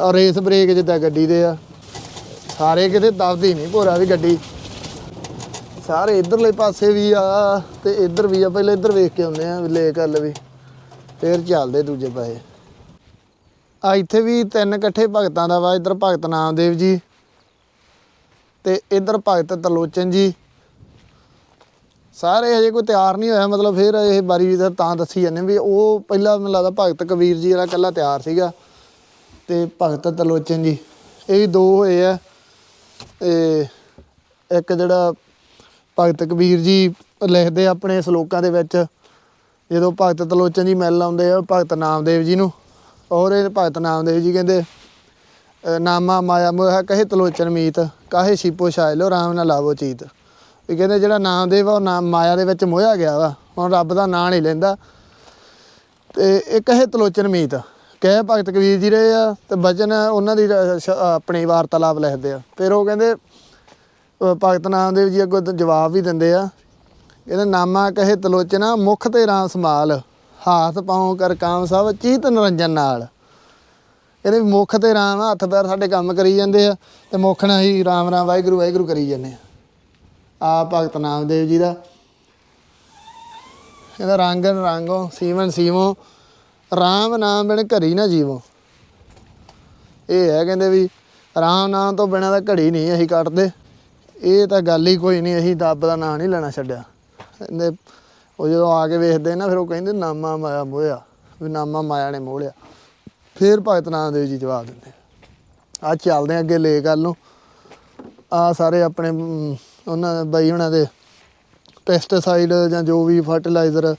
ਆ ਰੇਸ ਬ੍ਰੇਕ ਜਿੱਦਾਂ ਗੱਡੀ ਦੇ ਆ। ਸਾਰੇ ਕਿਤੇ ਦੱਬਦੀ ਨਹੀਂ ਭੋਰਾ ਵੀ ਗੱਡੀ। ਸਾਰੇ ਇਧਰਲੇ ਪਾਸੇ ਵੀ ਆ ਤੇ ਇੱਧਰ ਵੀ ਆ, ਪਹਿਲਾਂ ਇੱਧਰ ਵੇਖ ਕੇ ਆਉਂਦੇ ਆ ਲੈ ਗੱਲ ਵੀ। ਫੇਰ ਚੱਲਦੇ ਦੂਜੇ ਪਾਸੇ। ਆ ਇੱਥੇ ਵੀ ਤਿੰਨ ਇਕੱਠੇ ਭਗਤਾਂ ਦਾ ਵਾ, ਇੱਧਰ ਭਗਤ ਨਾਮਦੇਵ ਜੀ ਤੇ ਇੱਧਰ ਭਗਤ ਤਰਲੋਚਨ ਜੀ। ਸਾਰੇ ਹਜੇ ਕੋਈ ਤਿਆਰ ਨਹੀਂ ਹੋਇਆ, ਮਤਲਬ ਫਿਰ ਇਹ ਬਾਰੀ ਵੀ ਤਾਂ ਦੱਸੀ ਜਾਂਦੇ ਵੀ ਉਹ ਪਹਿਲਾਂ ਮੈਨੂੰ ਲੱਗਦਾ ਭਗਤ ਕਬੀਰ ਜੀ ਜਿਹੜਾ ਕੱਲਾ ਤਿਆਰ ਸੀਗਾ। ਤੇ ਭਗਤ ਤਰਲੋਚਨ ਜੀ। ਇਹ ਵੀ ਦੋ ਹੋਏ ਆ। ਤੇ ਇੱਕ ਜਿਹੜਾ ਭਗਤ ਕਬੀਰ ਜੀ ਲਿਖਦੇ ਆਪਣੇ ਸ਼ਲੋਕਾਂ ਦੇ ਵਿੱਚ, ਜਦੋਂ ਭਗਤ ਤਲੋਚਨ ਜੀ ਮਿਲ ਆਉਂਦੇ ਆ ਭਗਤ ਨਾਮਦੇਵ ਜੀ ਨੂੰ। ਔਰ ਇਹ ਭਗਤ ਨਾਮਦੇਵ ਜੀ ਕਹਿੰਦੇ ਨਾਮਾ ਮਾਇਆ ਮੋਹ ਕਹੇ ਤਲੋਚਨ ਮੀਤ, ਕਾਹੇ ਛੀਪੋ ਛਾਇ ਲੋ, ਰਾਮ ਨਾਲ ਲਾਵੋ ਚੀਤ। ਵੀ ਕਹਿੰਦੇ ਜਿਹੜਾ ਨਾਮਦੇਵ ਆ, ਉਹ ਨਾਮ ਮਾਇਆ ਦੇ ਵਿੱਚ ਮੋਹਿਆ ਗਿਆ ਵਾ, ਹੁਣ ਰੱਬ ਦਾ ਨਾਂ ਨਹੀਂ ਲੈਂਦਾ। ਤੇ ਇਹ ਕਹੇ ਤਲੋਚਨ ਮੀਤ। ਕਹੇ ਭਗਤ ਕਬੀਰ ਜੀ ਰਹੇ ਆ ਤੇ ਬਚਨ ਉਹਨਾਂ ਦੀ ਆਪਣੀ ਵਾਰਤਾਲਾਪ ਲਿਖਦੇ ਆ। ਫਿਰ ਉਹ ਕਹਿੰਦੇ, ਅਹ, ਭਗਤ ਨਾਮਦੇਵ ਜੀ ਅੱਗੋਂ ਜਵਾਬ ਵੀ ਦਿੰਦੇ ਆ। ਕਹਿੰਦੇ, ਨਾਮਾ ਕਹੇ ਤਲੋਚਨਾ, ਮੁਖ ਤੇ ਰਾਮ ਸਮਾਲ ਹਾਥ ਪਾਉ ਕਰ ਕਾਮ ਸਭ, ਚੀਤ ਨਿਰੰਜਨ ਨਾਲ। ਇਹਦੇ ਮੁਖ ਤੇ ਰਾਮ, ਹੱਥ ਪੈਰ ਸਾਡੇ ਕੰਮ ਕਰੀ ਜਾਂਦੇ ਆ ਤੇ ਮੁਖ ਨਾਲ ਹੀ ਰਾਮ ਰਾਮ, ਵਾਹਿਗੁਰੂ ਵਾਹਿਗੁਰੂ ਕਰੀ ਜਾਂਦੇ ਆ। ਆ ਭਗਤ ਨਾਮਦੇਵ ਜੀ ਦਾ। ਇਹਦਾ ਰੰਗ, ਰੰਗੋ, ਸੀਵਨ, ਸੀਵੋ ਰਾਮ ਨਾਮ ਬਿਨ ਘੜੀ ਨਾ ਜੀਵੋ। ਇਹ ਹੈ ਕਹਿੰਦੇ ਵੀ ਰਾਮ ਨਾਮ ਤੋਂ ਬਿਨਾਂ ਤਾਂ ਘੜੀ ਨਹੀਂ ਅਸੀਂ ਕੱਟਦੇ। ਇਹ ਤਾਂ ਗੱਲ ਹੀ ਕੋਈ ਨਹੀਂ, ਅਸੀਂ ਦੱਬ ਦਾ ਨਾਂ ਨਹੀਂ ਲੈਣਾ ਛੱਡਿਆ। ਕਹਿੰਦੇ ਉਹ ਜਦੋਂ ਆ ਕੇ ਵੇਖਦੇ ਨਾ ਫਿਰ ਉਹ ਕਹਿੰਦੇ ਨਾਮਾ ਮਾਇਆ ਮੋਹਿਆ, ਵੀ ਨਾਮਾ ਮਾਇਆ ਨੇ ਮੋਹ ਲਿਆ। ਫਿਰ ਭਗਤ ਨਾਮਦੇਵ ਜੀ ਜਵਾਬ ਦਿੰਦੇ ਆ। ਚੱਲਦੇ ਆ ਅੱਗੇ ਲੈ ਗੱਲ ਨੂੰ। ਆ ਸਾਰੇ ਆਪਣੇ ਉਹਨਾਂ ਬਈ ਉਹਨਾਂ ਦੇ ਪੈਸਟੀਸਾਈਡ ਜਾਂ ਜੋ ਵੀ ਫਰਟੀਲਾਈਜ਼ਰ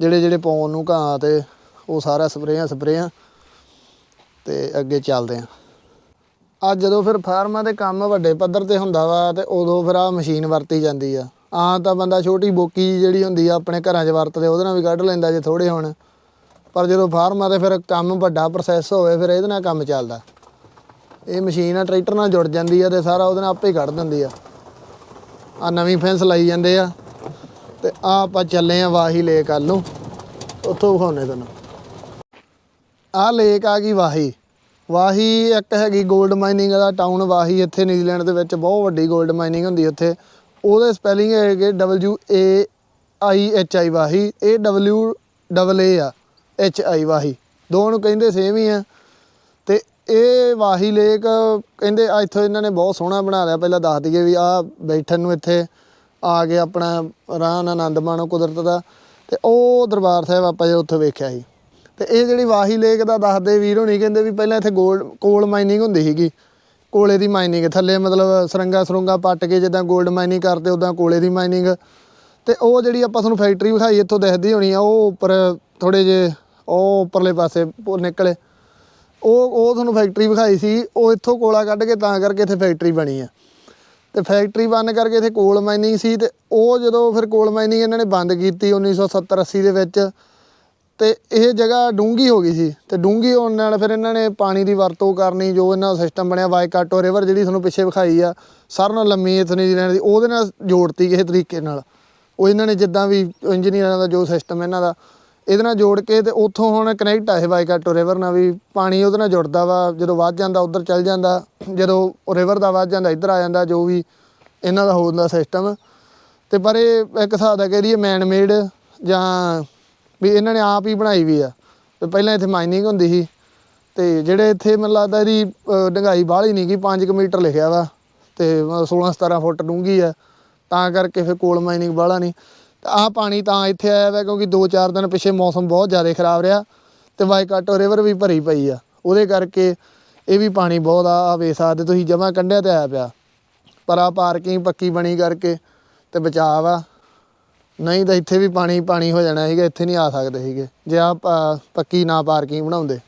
ਜਿਹੜੇ ਜਿਹੜੇ ਪਾਉਣ ਨੂੰ ਘਾਹ ਤੇ ਉਹ ਸਾਰਾ ਸਪਰੇਆਂ ਸਪਰੇਆਂ ਤੇ ਅੱਗੇ ਚੱਲਦੇ ਆ। ਅੱਜ ਜਦੋਂ ਫਿਰ ਫਾਰਮਾਂ ਦੇ ਕੰਮ ਵੱਡੇ ਪੱਧਰ ਤੇ ਹੁੰਦਾ ਵਾ ਤੇ ਉਦੋਂ ਫਿਰ ਆ ਮਸ਼ੀਨ ਵਰਤੀ ਜਾਂਦੀ ਆ। ਆ ਤਾਂ ਬੰਦਾ ਛੋਟੀ ਬੋਕੀ ਜਿਹੜੀ ਹੁੰਦੀ ਆ ਆਪਣੇ ਘਰਾਂ 'ਚ ਵਰਤਦੇ, ਉਹਦੇ ਨਾਲ ਵੀ ਕੱਢ ਲੈਂਦਾ ਜੇ ਥੋੜੇ ਹੋਣ। ਪਰ ਜਦੋਂ ਫਾਰਮਾਂ ਤੇ ਫਿਰ ਕੰਮ ਵੱਡਾ ਪ੍ਰੋਸੈਸ ਹੋਵੇ, ਫਿਰ ਇਹਦੇ ਨਾਲ ਕੰਮ ਚੱਲਦਾ। ਇਹ ਮਸ਼ੀਨ ਆ, ਟਰੈਕਟਰ ਨਾਲ ਜੁੜ ਜਾਂਦੀ ਆ ਤੇ ਸਾਰਾ ਉਹਦੇ ਨਾਲ ਆਪੇ ਹੀ ਕੱਢ ਦਿੰਦੀ ਆ। ਆ ਨਵੀਂ ਫੈਂਸ ਲਾਈ ਜਾਂਦੇ ਆ ਤੇ ਆ ਆਪਾਂ ਚੱਲੇ ਆ ਵਾਹੀ ਲੇਕ ਵੱਲ ਨੂੰ। ਉੱਥੋਂ ਵਿਖਾਉਣੇ ਤੁਹਾਨੂੰ। ਆ ਲੇਕ ਆ ਗਈ ਵਾਹੀ। ਵਾਹੀ ਇੱਕ ਹੈਗੀ 골ਡ ਮਾਈਨਿੰਗ ਦਾ ਟਾਊਨ ਵਾਹੀ ਇੱਥੇ ਨਿਊਜ਼ੀਲੈਂਡ ਦੇ ਵਿੱਚ ਬਹੁਤ ਵੱਡੀ 골ਡ ਮਾਈਨਿੰਗ ਹੁੰਦੀ ਉੱਥੇ। ਉਹਦੇ ਸਪੈਲਿੰਗ ਹੈਗੇ W ਏ ਆਈ H ਆਈ ਵਾਹੀ। ਇਹ W ਡਬਲ ਏ ਆ, H ਆਈ ਵਾਹੀ। ਦੋਵਾਂ ਨੂੰ ਕਹਿੰਦੇ ਸੇਮ ਹੀ ਆ। ਤੇ ਇਹ ਵਾਹੀ ਲੇਕ ਕਹਿੰਦੇ ਇੱਥੋਂ ਇਹਨਾਂ ਨੇ ਬਹੁਤ ਸੋਹਣਾ ਬਣਾ ਲਿਆ। ਪਹਿਲਾਂ ਦੱਸ ਦਈਏ ਵੀ ਆ ਬੈਠਣ ਨੂੰ ਇੱਥੇ ਆ ਕੇ ਆਪਣਾ ਆਰਾਮ ਆਨੰਦ ਮਾਣੋ ਕੁਦਰਤ ਦਾ। ਤੇ ਉਹ ਦਰਬਾਰ ਸਾਹਿਬ ਆਪਾਂ ਜੇ ਉੱਥੇ ਵੇਖਿਆ ਸੀ। ਤੇ ਇਹ ਜਿਹੜੀ ਵਾਹੀ ਲੇਕ ਦਾ ਦੱਸਦੇ ਵੀਰ ਹੋਣੀ, ਕਹਿੰਦੇ ਵੀ ਪਹਿਲਾਂ ਇੱਥੇ ਗੋਲਡ ਕੋਲ ਮਾਈਨਿੰਗ ਹੁੰਦੀ ਸੀਗੀ। ਕੋਲੇ ਦੀ ਮਾਈਨਿੰਗ ਥੱਲੇ ਮਤਲਬ ਸਰੰਗਾ ਸਰੁੰਗਾ ਪੱਟ ਕੇ ਜਿੱਦਾਂ 골ਡ ਮਾਈਨਿੰਗ ਕਰਦੇ ਉਦਾਂ ਕੋਲੇ ਦੀ ਮਾਈਨਿੰਗ ਤੇ ਉਹ ਜਿਹੜੀ ਆਪਾਂ ਤੁਹਾਨੂੰ ਫੈਕਟਰੀ ਵਿਖਾਈ, ਇੱਥੋਂ ਦਿਖਦੀ ਹੋਣੀ ਆ, ਉਹ ਉੱਪਰ ਥੋੜੇ ਜੇ ਉਹ ਉੱਪਰਲੇ ਪਾਸੇ ਨਿਕਲੇ। ਉਹ ਉਹ ਤੁਹਾਨੂੰ ਫੈਕਟਰੀ ਵਿਖਾਈ ਸੀ, ਉਹ ਇੱਥੋਂ ਕੋਲਾ ਕੱਢ ਕੇ ਤਾਂ ਕਰਕੇ ਇੱਥੇ ਫੈਕਟਰੀ ਬਣੀ ਆ। ਤੇ ਫੈਕਟਰੀ ਬੰਦ ਕਰਕੇ ਇੱਥੇ ਕੋਲ ਮਾਈਨਿੰਗ ਸੀ, ਤੇ ਉਹ ਜਦੋਂ ਫਿਰ ਕੋਲ ਮਾਈਨਿੰਗ ਇਹਨਾਂ ਨੇ ਬੰਦ ਕੀਤੀ 1970 80 ਦੇ ਵਿੱਚ ਤੇ ਇਹ ਜਗ੍ਹਾ ਡੂੰਗੀ ਹੋ ਗਈ ਸੀ ਤੇ ਡੂੰਗੀ ਹੋਣ ਨਾਲ ਫਿਰ ਇਹਨਾਂ ਨੇ ਪਾਣੀ ਦੀ ਵਰਤੋਂ ਕਰਨੀ, ਜੋ ਇਹਨਾਂ ਦਾ ਸਿਸਟਮ ਬਣਿਆ, ਵਾਈਕਾਟੋ ਰਿਵਰ ਜਿਹੜੀ ਤੁਹਾਨੂੰ ਪਿੱਛੇ ਵਿਖਾਈ ਆ, ਸਾਰਿਆਂ ਨਾਲੋਂ ਲੰਮੀ ਇੱਥੇ ਨਿਊਜ਼ੀਲੈਂਡ ਦੀ, ਉਹਦੇ ਨਾਲ ਜੋੜਤੀ ਕਿਸੇ ਤਰੀਕੇ ਨਾਲ। ਉਹ ਇਹਨਾਂ ਨੇ ਜਿੱਦਾਂ ਵੀ ਇੰਜੀਨੀਅਰਾਂ ਦਾ ਜੋ ਸਿਸਟਮ ਇਹਨਾਂ ਦਾ, ਇਹਦੇ ਨਾਲ ਜੋੜ ਕੇ ਤੇ ਉੱਥੋਂ ਹੁਣ ਕਨੈਕਟ ਆ ਇਹ ਵਾਈਕਾਟੋ ਰਿਵਰ ਨਾਲ ਵੀ ਪਾਣੀ ਉਹਦੇ ਨਾਲ ਜੁੜਦਾ ਵਾ, ਜਦੋਂ ਵੱਧ ਜਾਂਦਾ ਉਧਰ ਚੱਲ ਜਾਂਦਾ, ਜਦੋਂ ਰਿਵਰ ਦਾ ਵੱਧ ਜਾਂਦਾ, ਇੱਧਰ ਆ ਜਾਂਦਾ, ਜੋ ਵੀ ਇਹਨਾਂ ਦਾ ਹੁੰਦਾ ਸਿਸਟਮ ਤੇ ਪਰ ਇਹ ਇੱਕ ਹਿਸਾਬ ਦਾ ਕਹਿ ਦਈਏ ਮੈਨ ਮੇਡ ਜਾਂ ਵੀ ਇਹਨਾਂ ਨੇ ਆਪ ਹੀ ਬਣਾਈ ਵੀ ਆ। ਤੇ ਪਹਿਲਾਂ ਇੱਥੇ ਮਾਈਨਿੰਗ ਹੁੰਦੀ ਸੀ ਤੇ ਜਿਹੜੇ ਇੱਥੇ ਮੈਨੂੰ ਲੱਗਦਾ ਇਹਦੀ ਅ, ਡੂੰਘਾਈ ਬਾਹਲੀ ਨਹੀਂ ਗਈ 5 ਮੀਟਰ ਲਿਖਿਆ ਵਾ ਤੇ 16 17 ਫੁੱਟ ਡੂੰਘੀ ਆ। ਤਾਂ ਕਰਕੇ ਫਿਰ ਕੋਲ ਮਾਈਨਿੰਗ ਬਾਹਲਾ ਨਹੀਂ ਤੇ ਆਹ ਪਾਣੀ ਤਾਂ ਇੱਥੇ ਆਇਆ ਵਾ ਕਿਉਂਕਿ 2-4 ਦਿਨ ਪਿੱਛੇ ਮੌਸਮ ਬਹੁਤ ਜ਼ਿਆਦਾ ਖਰਾਬ ਰਿਹਾ ਤੇ ਵਾਈਕਾਟੋ ਰਿਵਰ ਵੀ ਭਰੀ ਪਈ ਆ। ਉਹਦੇ ਕਰਕੇ ਇਹ ਵੀ ਪਾਣੀ ਬਹੁਤ ਆ ਆ ਵੇਖ ਸਕਦੇ ਤੁਸੀਂ ਜਮਾ ਕੰਢਿਆ ਤੇ ਆਇਆ ਪਿਆ। ਪਰ ਆ ਪਾਰਕਿੰਗ ਪੱਕੀ ਬਣੀ ਕਰਕੇ ਤੇ ਬਚਾਅ ਵਾ। ਨਹੀਂ ਤਾਂ ਇੱਥੇ ਵੀ ਪਾਣੀ ਪਾਣੀ ਹੋ ਜਾਣਾ ਸੀਗਾ, ਇੱਥੇ ਨਹੀਂ ਆ ਸਕਦੇ ਸੀਗੇ। ਜੇ ਆ ਪੱਕੀ ਨਾ ਪਾਰਕਿੰਗ ਬਣਾਉਂਦੇ।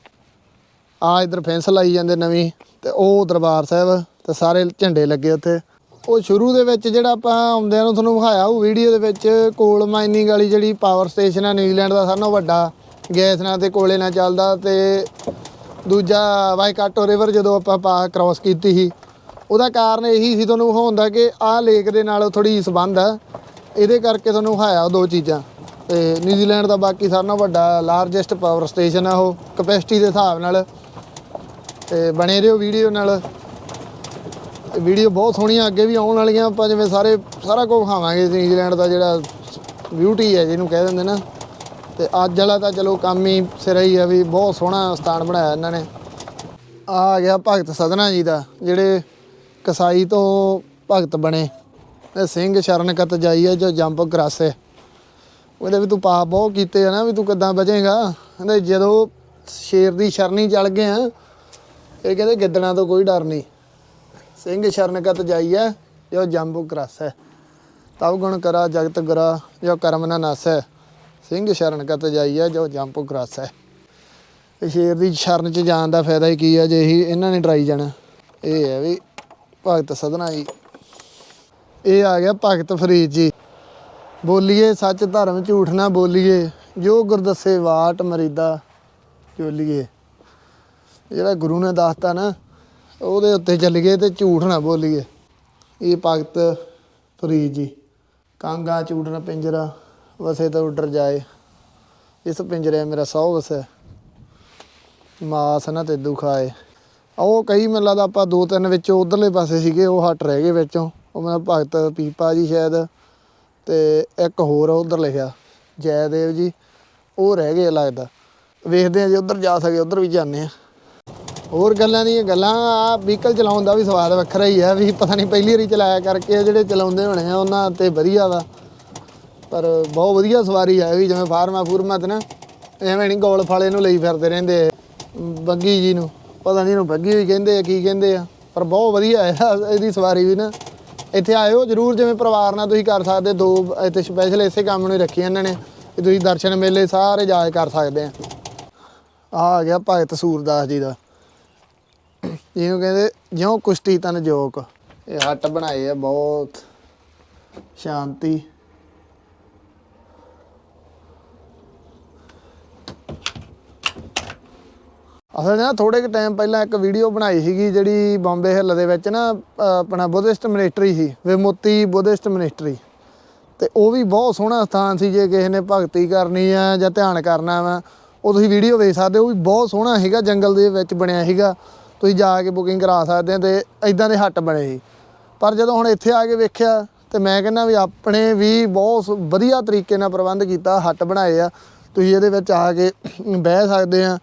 ਆ ਇਧਰ ਫੈਂਸ ਲਾਈ ਜਾਂਦੇ ਨਵੀਂ, ਤੇ ਉਹ ਦਰਬਾਰ ਸਾਹਿਬ, ਤੇ ਸਾਰੇ ਝੰਡੇ ਲੱਗੇ ਉੱਥੇ। ਉਹ ਸ਼ੁਰੂ ਦੇ ਵਿੱਚ ਜਿਹੜਾ ਆਪਾਂ ਆਉਂਦਿਆਂ ਨੂੰ ਤੁਹਾਨੂੰ ਵਿਖਾਇਆ, ਉਹ ਵੀਡੀਓ ਦੇ ਵਿੱਚ ਕੋਲ ਮਾਈਨਿੰਗ ਵਾਲੀ ਜਿਹੜੀ ਪਾਵਰ ਸਟੇਸ਼ਨ ਹੈ ਨਿਊਜ਼ੀਲੈਂਡ ਦਾ ਸਾਰਿਆਂ ਵੱਡਾ। ਗੈਸ ਨਾਲ ਤੇ ਕੋਲੇ ਨਾਲ ਚੱਲਦਾ, ਤੇ ਦੂਜਾ ਵਾਈਕਾਟੋ ਰਿਵਰ ਜਦੋਂ ਆਪਾਂ ਪਾ ਕ੍ਰਾਸ ਕੀਤੀ ਸੀ। ਉਹਦਾ ਕਾਰਨ ਇਹੀ ਸੀ ਤੁਹਾਨੂੰ ਵਿਖਾਉਣ ਦਾ ਕਿ ਆਹ ਲੇਕ ਦੇ ਨਾਲ ਥੋੜੀ ਸੰਬੰਧ ਆ। ਇਹਦੇ ਕਰਕੇ ਤੁਹਾਨੂੰ ਵਿਖਾਇਆ ਉਹ ਦੋ ਚੀਜ਼ਾਂ। ਤੇ ਨਿਊਜ਼ੀਲੈਂਡ ਦਾ ਬਾਕੀ ਸਾਰਿਆਂ ਨਾਲੋਂ ਵੱਡਾ ਲਾਰਜੈਸਟ ਪਾਵਰ ਸਟੇਸ਼ਨ ਆ ਉਹ ਕਪੈਸਿਟੀ ਦੇ ਹਿਸਾਬ ਨਾਲ। ਤੇ ਬਣੇ ਰਹੋ ਵੀਡੀਓ ਨਾਲ। ਵੀਡੀਓ ਬਹੁਤ ਸੋਹਣੀਆਂ ਅੱਗੇ ਵੀ ਆਉਣ ਵਾਲੀਆਂ, ਆਪਾਂ ਜਿਵੇਂ ਸਾਰੇ, ਸਾਰਾ ਕੁਝ ਖਾਵਾਂਗੇ ਨਿਊਜ਼ੀਲੈਂਡ ਦਾ ਜਿਹੜਾ ਬਿਊਟੀ ਹੈ ਜਿਹਨੂੰ ਕਹਿ ਦਿੰਦੇ ਨਾ। ਤੇ ਅੱਜ ਵਾਲਾ ਤਾਂ ਚਲੋ ਕੰਮ ਹੀ ਸਿਰਾ ਹੀ ਆ ਵੀ ਬਹੁਤ ਸੋਹਣਾ ਸਥਾਨ ਬਣਾਇਆ ਇਹਨਾਂ ਨੇ। ਆ ਗਿਆ ਭਗਤ ਸਦਨਾ ਜੀ ਦਾ, ਜਿਹੜੇ ਕਸਾਈ ਤੋਂ ਭਗਤ ਬਣੇ। ਤੇ ਸਿੰਘ ਸ਼ਰਨਕਤ ਜਾਈਏ ਜੋ ਜੰਪ ਕਰਾਸੇ ਉਹਦੇ ਵੀ ਤੂੰ ਪਾਪ ਬਹੁਤ ਕੀਤੇ ਆ ਨਾ ਵੀ ਤੂੰ ਕਿੱਦਾਂ ਬਚੇਗਾ। ਕਹਿੰਦੇ ਜਦੋਂ ਸ਼ੇਰ ਦੀ ਸ਼ਰਨੀ ਚਲ ਗਏ ਆ, ਇਹ ਕਹਿੰਦੇ ਗਿੱਦੜਾਂ ਤੋਂ ਕੋਈ ਡਰ ਨਹੀਂ। ਸਿੰਘ ਸ਼ਰਨਕਤ ਜਾਈਏ ਜੋ ਜੰਬੂ ਕਰਾਸੈ ਤਵ ਗੁਣ ਕਰਾ, ਜਗਤ ਗੁਰਾ, ਜੋ ਕਰਮ ਨ ਨਾਸੈ। ਸਿੰਘ ਸ਼ਰਨਕਤ ਜਾਈਏ ਜੋ ਜੰਬੂ ਕਰਾਸੈ ਇਹ ਸ਼ੇਰ ਦੀ ਸ਼ਰਨ ਚ ਜਾਣ ਦਾ ਫਾਇਦਾ ਹੀ ਕੀ ਆ, ਜੇ ਹੀ ਇਹਨਾਂ ਨੇ ਡਰਾਈ ਜਾਣਾ। ਇਹ ਹੈ ਵੀ ਭਗਤ ਸਦਨਾ ਜੀ। ਇਹ ਆ ਗਿਆ ਭਗਤ ਫਰੀਦ ਜੀ। ਬੋਲੀਏ, ਸੱਚ ਧਰਮ ਝੂਠ ਨਾ ਬੋਲੀਏ। ਜੋ ਗੁਰਦਸੇ ਵਾਟ ਮਰੀਦਾ ਚੋਲੀਏ ਜਿਹੜਾ ਗੁਰੂ ਨੇ ਦੱਸਤਾ ਨਾ, ਉਹਦੇ ਉੱਤੇ ਚੱਲੀਏ ਤੇ ਝੂਠ ਨਾ ਬੋਲੀਏ। ਇਹ ਭਗਤ ਫਰੀਦ ਜੀ। ਕਾਂਗਾ, ਚੂੜਨ, ਪਿੰਜਰਾ, ਵਸੇ ਤਾਂ ਉੱਡਰ ਜਾਏ। ਇਸ ਪਿੰਜਰੇ ਮੇਰਾ ਸੌ ਵਸੈ ਮਾਸ ਨਾ ਤੇ ਦੁਖਾਏ। ਉਹ ਕਈ ਮੈਨੂੰ ਲੱਗਦਾ ਆਪਾਂ ਦੋ ਤਿੰਨ ਵਿੱਚੋਂ ਉਧਰਲੇ ਪਾਸੇ ਸੀਗੇ, ਉਹ ਹਟ ਰਹਿ ਗਏ ਵਿੱਚੋਂ। ਉਹ ਮੇਰਾ ਭਗਤ ਪੀਪਾ ਜੀ ਸ਼ਾਇਦ ਤੇ ਇੱਕ ਹੋਰ ਉਧਰ ਲਿਖਿਆ, ਜੈਦੇਵ ਜੀ, ਉਹ ਰਹਿ ਗਏ ਲੱਗਦਾ। ਵੇਖਦੇ ਆ ਜੇ ਉਧਰ ਜਾ ਸਕੇ, ਉਧਰ ਵੀ ਜਾਂਦੇ ਆ। ਹੋਰ ਗੱਲਾਂ ਦੀਆਂ ਗੱਲਾਂ, ਆ ਵਹੀਕਲ ਚਲਾਉਣ ਦਾ ਵੀ ਸਵਾਦ ਵੱਖਰਾ ਹੀ ਆ, ਵੀ ਪਤਾ ਨਹੀਂ ਪਹਿਲੀ ਵਾਰੀ ਚਲਾਇਆ ਕਰਕੇ ਜਿਹੜੇ ਚਲਾਉਂਦੇ ਹੋਣੇ ਆ, ਉਹਨਾਂ ਤੇ ਵਧੀਆ ਵਾ। ਪਰ ਬਹੁਤ ਵਧੀਆ ਸਵਾਰੀ ਆ ਵੀ, ਜਿਵੇਂ ਫਾਰਮਾ ਫੂਰਮਾ ਤੇ ਨਾ, ਐਵੇਂ ਨਹੀਂ ਗੋਲ ਫਾਲੇ ਨੂੰ ਲਈ ਫਿਰਦੇ ਰਹਿੰਦੇ ਬੱਗੀ ਜੀ ਨੂੰ। ਪਤਾ ਨਹੀਂ ਇਹਨੂੰ ਬੱਗੀ ਵੀ ਕਹਿੰਦੇ ਆ, ਕੀ ਕਹਿੰਦੇ ਆ, ਪਰ ਬਹੁਤ ਵਧੀਆ ਹੈ ਇਹਦੀ ਸਵਾਰੀ ਵੀ ਨਾ। ਇੱਥੇ ਆਇਓ ਜਰੂਰ, ਜਿਵੇਂ ਪਰਿਵਾਰ ਨਾਲ ਤੁਸੀਂ ਕਰ ਸਕਦੇ, ਦੋ ਇੱਥੇ ਸਪੈਸ਼ਲ ਇਸੇ ਕੰਮ ਨੂੰ ਹੀ ਰੱਖੀ ਇਹਨਾਂ ਨੇ ਕਿ ਤੁਸੀਂ ਦਰਸ਼ਨ ਮੇਲੇ ਸਾਰੇ ਜਾ ਕਰ ਸਕਦੇ ਆ। ਆ ਆ ਗਿਆ ਭਗਤ ਸੂਰਦਾਸ ਜੀ ਦਾ। ਜਿਹਨੂੰ ਕਹਿੰਦੇ ਜਿਉਂ ਕੁਸ਼ਤੀ ਤਨ ਜੋਕ। ਇਹ ਹੱਟ ਬਣਾਏ ਆ, ਬਹੁਤ ਸ਼ਾਂਤੀ। ਅਸਲ 'ਚ ਨਾ ਥੋੜੇ ਕੁ ਟਾਈਮ ਪਹਿਲਾਂ ਇੱਕ ਵੀਡੀਓ ਬਣਾਈ ਸੀਗੀ ਜਿਹੜੀ ਬੰਬੇ ਹਿੱਲ ਦੇ ਵਿੱਚ ਨਾ ਆਪਣਾ ਬੁੱਧਿਸਟ ਮਿਨਿਸਟਰੀ ਸੀ, ਵਿਮੋਤੀ ਬੁੱਧਿਸਟ ਮਿਨਿਸਟਰੀ ਤੇ ਉਹ ਵੀ ਬਹੁਤ ਸੋਹਣਾ ਸਥਾਨ ਸੀ, ਜੇ ਕਿਸੇ ਨੇ ਭਗਤੀ ਕਰਨੀ ਆ ਜਾਂ ਧਿਆਨ ਕਰਨਾ ਵਾ, ਉਹ ਤੁਸੀਂ ਵੀਡੀਓ ਵੇਖ ਸਕਦੇ ਹੋ, ਉਹ ਵੀ ਬਹੁਤ ਸੋਹਣਾ ਸੀਗਾ, ਜੰਗਲ ਦੇ ਵਿੱਚ ਬਣਿਆ ਸੀਗਾ। ਤੁਸੀਂ ਜਾ ਕੇ ਬੁਕਿੰਗ ਕਰਾ ਸਕਦੇ ਆ ਤੇ ਇਦਾਂ ਦੇ ਹੱਟ ਬਣੇ ਸੀ। ਪਰ ਜਦੋਂ ਹੁਣ ਇੱਥੇ ਆ ਕੇ ਵੇਖਿਆ, ਤੇ ਮੈਂ ਕਹਿੰਦਾ ਵੀ ਆਪਣੇ ਵੀ ਬਹੁਤ ਵਧੀਆ ਤਰੀਕੇ ਨਾਲ ਪ੍ਰਬੰਧ ਕੀਤਾ, ਹੱਟ ਬਣਾਏ ਆ। ਤੁਸੀਂ ਇਹਦੇ ਵਿੱਚ ਆ ਕੇ ਬਹਿ ਸਕਦੇ ਆ।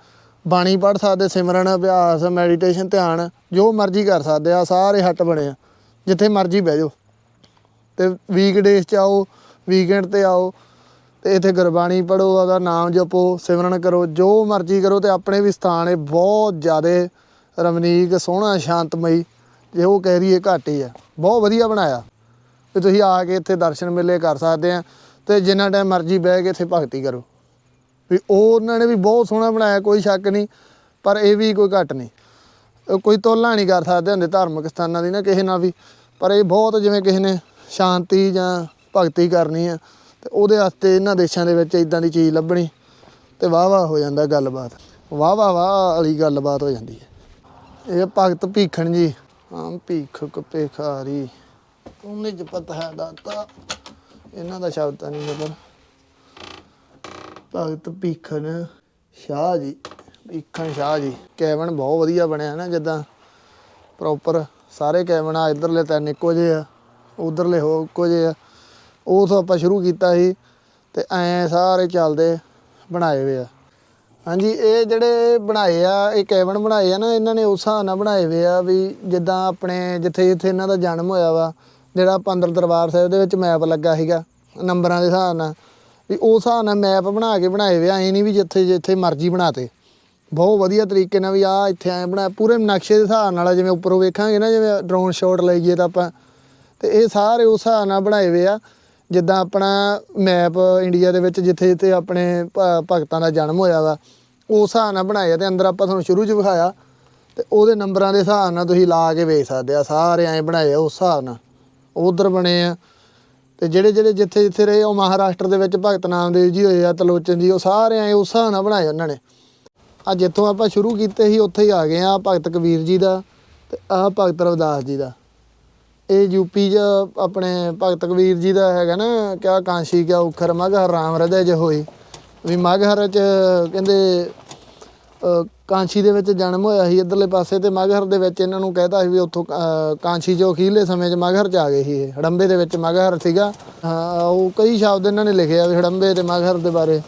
ਬਾਣੀ ਪੜ੍ਹ ਸਕਦੇ, ਸਿਮਰਨ, ਅਭਿਆਸ ਮੈਡੀਟੇਸ਼ਨ ਧਿਆਨ, ਜੋ ਮਰਜ਼ੀ ਕਰ ਸਕਦੇ ਆ, ਸਾਰੇ ਹੱਟ ਬਣੇ ਆ, ਜਿੱਥੇ ਮਰਜ਼ੀ ਬਹਿ ਜਾਓ। ਤੇ ਵੀਕਡੇਜ਼ ਚ ਆਓ ਵੀਕਐਂਡ ਤੇ ਆਓ, ਤੇ ਇੱਥੇ ਗੁਰਬਾਣੀ ਪੜੋ ਉਹਦਾ ਨਾਮ ਜਪੋ, ਸਿਮਰਨ ਕਰੋ, ਜੋ ਮਰਜ਼ੀ ਕਰੋ, ਤੇ ਆਪਣੇ ਵੀ ਸਥਾਨ ਇਹ ਬਹੁਤ ਜ਼ਿਆਦਾ ਰਮਨੀਕ, ਸੋਹਣਾ, ਸ਼ਾਂਤਮਈ, ਜੇ ਉਹ ਕਹਿ ਰਹੀਏ ਘੱਟ ਹੀ ਆ। ਬਹੁਤ ਵਧੀਆ ਬਣਾਇਆ। ਤੇ ਤੁਸੀਂ ਆ ਕੇ ਇੱਥੇ ਦਰਸ਼ਨ ਮੇਲੇ ਕਰ ਸਕਦੇ ਆ, ਤੇ ਜਿੰਨਾ ਟਾਈਮ ਮਰਜ਼ੀ ਬਹਿ ਕੇ ਇੱਥੇ ਭਗਤੀ ਕਰੋ। ਵੀ ਉਹ ਉਹਨਾਂ ਨੇ ਵੀ ਬਹੁਤ ਸੋਹਣਾ ਬਣਾਇਆ, ਕੋਈ ਸ਼ੱਕ ਨਹੀਂ, ਪਰ ਇਹ ਵੀ ਕੋਈ ਘੱਟ ਨਹੀਂ। ਇਹ ਕੋਈ ਤੁਲਨਾ ਨਹੀਂ ਕਰ ਸਕਦੇ ਹੁੰਦੇ ਧਾਰਮਿਕ ਸਥਾਨਾਂ ਦੀ ਨਾ ਕਿਸੇ ਨਾਲ ਵੀ, ਪਰ ਇਹ ਬਹੁਤ ਜਿਵੇਂ ਕਿਸੇ ਨੇ ਸ਼ਾਂਤੀ ਜਾਂ ਭਗਤੀ ਕਰਨੀ ਆ, ਤੇ ਉਹਦੇ ਵਾਸਤੇ ਇਹਨਾਂ ਦੇਸ਼ਾਂ ਦੇ ਵਿੱਚ ਇਦਾਂ ਦੀ ਚੀਜ਼ ਲੱਭਣੀ, ਤੇ ਵਾਹ ਵਾਹ ਹੋ ਜਾਂਦਾ ਗੱਲਬਾਤ। ਵਾਹ ਵਾਹ ਵਾਹ ਵਾਲੀ ਗੱਲਬਾਤ ਹੋ ਜਾਂਦੀ ਹੈ। ਇਹ ਭਗਤ ਭੀਖਣ ਜੀ, ਆਮ ਭੀਖ ਭਿਖਾਰੀ। ਉਹਨੇ ਚ ਪਤਾ ਹੈ ਦਾਤਾ। ਇਹਨਾਂ ਦਾ ਸ਼ਬਦ ਤਾਂ ਨਹੀਂ ਮਤਲਬ। ਭਗਤ ਭੀਖਣ ਸ਼ਾਹ ਜੀ, ਭੀਖਣ ਸ਼ਾਹ ਜੀ। ਕੈਬਨ ਬਹੁਤ ਵਧੀਆ ਬਣਿਆ ਨਾ ਜਿੱਦਾਂ ਪ੍ਰੋਪਰ ਸਾਰੇ ਕੈਬਨ ਆ, ਇਧਰਲੇ ਤਿੰਨ ਇੱਕੋ ਜਿਹੇ ਆ, ਉਧਰਲੇ ਹੋ ਇੱਕੋ ਜਿਹੇ ਆ। ਉਹ ਤੋਂ ਆਪਾਂ ਸ਼ੁਰੂ ਕੀਤਾ ਸੀ ਤੇ ਐ ਸਾਰੇ ਚੱਲਦੇ ਬਣਾਏ ਹੋਏ ਆ। ਹਾਂਜੀ, ਇਹ ਜਿਹੜੇ ਬਣਾਏ ਆ, ਇਹ ਕੈਬਨ ਬਣਾਏ ਆ ਨਾ, ਇਹਨਾਂ ਨੇ ਉਸ ਹਿਸਾਬ ਨਾਲ ਬਣਾਏ ਹੋਏ ਆ ਵੀ ਜਿੱਦਾਂ ਆਪਣੇ ਜਿੱਥੇ ਜਿੱਥੇ ਇਹਨਾਂ ਦਾ ਜਨਮ ਹੋਇਆ ਵਾ, ਜਿਹੜਾ ਪੰਦਰ ਦਰਬਾਰ ਸਾਹਿਬ ਦੇ ਵਿੱਚ ਮੈਪ ਲੱਗਾ ਸੀਗਾ, ਨੰਬਰਾਂ ਦੇ ਹਿਸਾਬ ਨਾਲ। ਵੀ ਉਸ ਹਿਸਾਬ ਨਾਲ ਮੈਪ ਬਣਾ ਕੇ ਬਣਾਏ ਹੋਏ ਆ ਐ ਨਹੀਂ ਵੀ ਜਿੱਥੇ ਜਿੱਥੇ ਮਰਜ਼ੀ ਬਣਾਤੇ ਬਹੁਤ ਵਧੀਆ ਤਰੀਕੇ ਨਾਲ ਵੀ ਆ ਇੱਥੇ ਐ ਬਣਾ ਪੂਰੇ ਨਕਸ਼ੇ ਦੇ ਹਿਸਾਬ ਨਾਲ ਜਿਵੇਂ ਉੱਪਰੋਂ ਵੇਖਾਂਗੇ ਨਾ, ਜਿਵੇਂ ਡਰੋਨ ਸ਼ਾਟ ਲਈਏ ਤਾਂ ਆਪਾਂ। ਤੇ ਇਹ ਸਾਰੇ ਉਸ ਹਿਸਾਬ ਨਾਲ ਬਣਾਏ ਵੇ ਆ। ਜਿੱਦਾਂ ਆਪਣਾ ਮੈਪ ਇੰਡੀਆ ਦੇ ਵਿੱਚ ਜਿੱਥੇ ਜਿੱਥੇ ਆਪਣੇ ਭ- ਭਗਤਾਂ ਦਾ ਜਨਮ ਹੋਇਆ ਵਾ, ਉਸ ਹਿਸਾਬ ਨਾਲ ਬਣਾਏ ਆ ਤੇ ਅੰਦਰ ਆਪਾਂ ਤੁਹਾਨੂੰ ਸ਼ੁਰੂ 'ਚ ਵਿਖਾਇਆ। ਤੇ ਉਹਦੇ ਨੰਬਰਾਂ ਦੇ ਹਿਸਾਬ ਨਾਲ ਤੁਸੀਂ ਲਾ ਕੇ ਵੇਖ ਸਕਦੇ ਆ, ਸਾਰੇ ਐਂ ਬਣਾਏ ਆ ਉਸ ਹਿਸਾਬ ਨਾਲ। ਉਧਰ ਬਣੇ ਆ। ਤੇ ਜਿਹੜੇ ਜਿਹੜੇ ਜਿੱਥੇ ਜਿੱਥੇ ਰਹੇ, ਉਹ ਮਹਾਰਾਸ਼ਟਰ ਦੇ ਵਿੱਚ ਭਗਤ ਨਾਮਦੇਵ ਜੀ ਹੋਏ ਆ, ਤਲੋਚਨ ਜੀ, ਉਹ ਸਾਰਿਆਂ ਇਹ ਉਸ ਹਿਸਾਬ ਨਾਲ ਬਣਾਏ ਉਹਨਾਂ ਨੇ। ਆ ਜਿੱਥੋਂ ਆਪਾਂ ਸ਼ੁਰੂ ਕੀਤੇ ਸੀ, ਉੱਥੇ ਹੀ ਆ ਗਏ ਆ ਭਗਤ ਕਬੀਰ ਜੀ ਦਾ ਤੇ ਆਹ ਭਗਤ ਰਵਿਦਾਸ ਜੀ ਦਾ। ਇਹ ਯੂਪੀ 'ਚ ਆਪਣੇ ਭਗਤ ਕਬੀਰ ਜੀ ਦਾ ਹੈਗਾ ਨਾ, ਕਿਆ ਕਾਂਸ਼ੀ, ਕਿਆ ਉਖਰ, ਮਗਹਰ ਰਾਮ ਹਿਰਦੈ ਜ ਹੋਈ ਵੀ ਮਗਹਰ 'ਚ ਕਹਿੰਦੇ ਕਾਂਸ਼ੀ ਦੇ ਵਿੱਚ ਜਨਮ ਹੋਇਆ ਸੀ ਇਧਰਲੇ ਪਾਸੇ ਤੇ ਮਗਹਰ ਦੇ ਵਿੱਚ ਇਹਨਾਂ ਨੂੰ ਕਹਿਤਾ ਸੀ ਵੀ ਉੱਥੋਂ ਅ, ਕਾਂਸ਼ੀ ਜੋ ਅਖੀਰਲੇ ਸਮੇਂ 'ਚ ਮਗਹਰ 'ਚ ਆ ਗਏ ਸੀ ਇਹ। ਹੜੰਬੇ ਦੇ ਵਿੱਚ ਮਗਹਰ ਸੀਗਾ। ਹਾਂ ਉਹ ਕਈ ਸ਼ਬਦ ਇਹਨਾਂ ਨੇ ਲਿਖਿਆ ਵੀ ਹੜੰਬੇ ਤੇ ਮਗਹਰ ਦੇ ਬਾਰੇ।